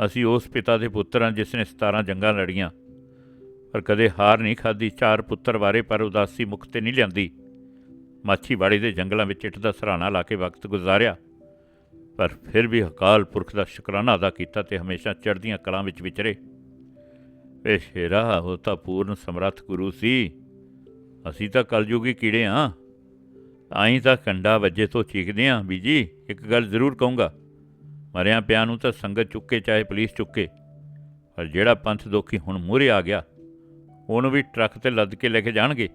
ਅਸੀਂ ਉਸ ਪਿਤਾ ਦੇ ਪੁੱਤਰ ਹਾਂ ਜਿਸ ਨੇ 17 ਜੰਗਾਂ ਲੜੀਆਂ, ਪਰ ਕਦੇ ਹਾਰ ਨਹੀਂ ਖਾਦੀ ਚਾਰ ਪੁੱਤਰ ਵਾਰੇ ਪਰ ਉਦਾਸੀ ਮੁਖ ਤੇ ਨਹੀਂ ਲਿਆਂਦੀ। ਮਾਛੀਵਾੜੀ ਦੇ ਜੰਗਲਾਂ ਵਿੱਚ ਇੱਟ ਦਾ ਸਰਾਣਾ ਲਾ ਕੇ ਵਕਤ ਗੁਜ਼ਾਰਿਆ। ਪਰ ਫਿਰ ਵੀ ਅਕਾਲ ਪੁਰਖ ਦਾ ਸ਼ੁਕਰਾਨਾ ਅਦਾ ਕੀਤਾ ਤੇ ਹਮੇਸ਼ਾ ਚੜ੍ਹਦੀਆਂ ਕਲਾਂ ਵਿੱਚ ਵਿਚਰੇ। ਏ ਸ਼ੇਰਾ, ਉਹ ਤਾਂ ਪੂਰਨ ਸਮਰੱਥ ਗੁਰੂ ਸੀ। ਅਸੀਂ ਤਾਂ ਕਲਯੁਗੀ ਕੀੜੇ ਹਾਂ ਆਈ ਤਾਂ ਕੰਡਾ ਵੱਜੇ ਤੋਂ ਚੀਕਦੇ ਹਾਂ ਬੀਜੀ, ਇੱਕ ਗੱਲ ਜ਼ਰੂਰ ਕਹੂੰਗਾ। ਮਰਿਆਂ ਪਿਆ ਨੂੰ ਤਾਂ ਸੰਗਤ ਚੁੱਕੇ ਚਾਹੇ ਪੁਲਿਸ ਚੁੱਕੇ। ਪਰ ਜਿਹੜਾ ਪੰਥ ਦੋਖੀ ਹੁਣ ਮੂਹਰੇ ਆ ਗਿਆ, ਉਹਨੂੰ ਵੀ ਟਰੱਕ ਤੇ ਲੱਦ ਕੇ ਲੈ ਕੇ ਜਾਣਗੇ।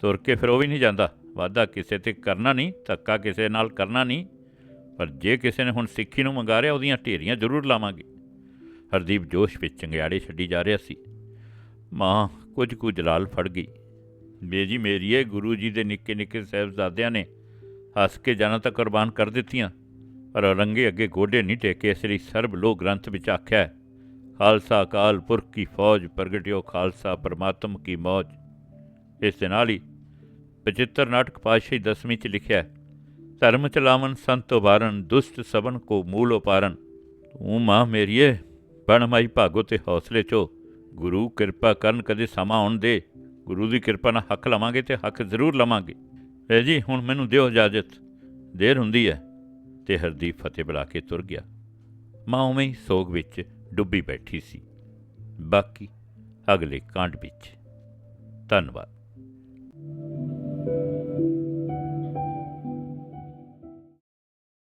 ਤੁਰ ਕੇ ਫਿਰ ਉਹ ਵੀ ਨਹੀਂ ਜਾਂਦਾ। ਵਾਦਾ ਕਿਸੇ ਤੇ ਕਰਨਾ ਨਹੀਂ, ਧੱਕਾ ਕਿਸੇ ਨਾਲ ਕਰਨਾ ਨਹੀਂ, ਪਰ ਜੇ ਕਿਸੇ ਨੇ ਹੁਣ ਸਿੱਖੀ ਨੂੰ ਮੰਗਾਰਿਆ, ਉਹਦੀਆਂ ਢੇਰੀਆਂ ਜ਼ਰੂਰ ਲਾਵਾਂਗੇ। ਹਰਦੀਪ ਜੋਸ਼ ਵਿੱਚ ਚੰਗਿਆੜੇ ਛੱਡੀ ਜਾ ਰਿਹਾ ਸੀ। ਮਾਂ, ਕੁਝ ਕੁ ਜਲਾਲ ਫੜ ਗਈ। ਬੇਜੀ ਮੇਰੀਏ ਗੁਰੂ ਜੀ ਦੇ ਨਿੱਕੇ ਨਿੱਕੇ ਸਾਹਿਬਜ਼ਾਦਿਆਂ ਨੇ ਹੱਸ ਕੇ ਜਾਨਾਂ ਤਾਂ ਕੁਰਬਾਨ ਕਰ ਦਿੱਤੀਆਂ, ਪਰ ਰੰਗੇ ਅੱਗੇ ਗੋਡੇ ਨਹੀਂ ਟੇਕੇ, ਇਸ ਲਈ ਸਰਬ ਲੋਕ ਗ੍ਰੰਥ ਵਿੱਚ ਆਖਿਆ ਹੈ, ਖਾਲਸਾ ਅਕਾਲ ਪੁਰਖ ਕੀ ਫੌਜ, ਪ੍ਰਗਟਿਓ ਖਾਲਸਾ ਪਰਮਾਤਮ ਕੀ ਮੌਜ। ਇਸ ਦੇ ਨਾਲ ਹੀ ਪਚਿੱਤਰ ਨਾਟਕ ਪਾਤਸ਼ਾਹੀ ਦਸਵੀਂ ਚ ਲਿਖਿਆ, ਧਰਮ ਚਲਾਵਨ ਸੰਤ ਉਬਾਰਨ ਦੁਸ਼ਟ ਸਬਨ ਕੋ ਮੂਲ ਉਪਾਰਨ। ਤੂੰ ਮਾਂ ਮੇਰੀਏ, ਬਣ ਮਾਈ ਭਾਗੋ ਤੇ ਹੌਸਲੇ ਚੋ। ਗੁਰੂ ਕਿਰਪਾ ਕਰਨ ਕਦੇ ਸਮਾਂ ਆਉਣ ਦੇ। ਗੁਰੂ ਦੀ ਕਿਰਪਾ ਨਾਲ ਹੱਕ ਲਵਾਂਗੇ ਤੇ ਹੱਕ ਜ਼ਰੂਰ ਲਵਾਂਗੇ। ਏ ਜੀ, ਹੁਣ ਮੈਨੂੰ ਦਿਓ ਇਜਾਜ਼ਤ। ਦੇਰ ਹੁੰਦੀ ਹੈ ਤੇ ਹਰਦੀਪ ਫਤਿਹ ਬੁਲਾ ਕੇ ਤੁਰ ਗਿਆ। ਮਾਂ ਉਵੇਂ ਹੀ ਸੋਗ ਵਿੱਚ ਡੁੱਬੀ ਬੈਠੀ ਸੀ। ਬਾਕੀ ਅਗਲੇ ਕਾਂਡ ਵਿੱਚ। ਧੰਨਵਾਦ।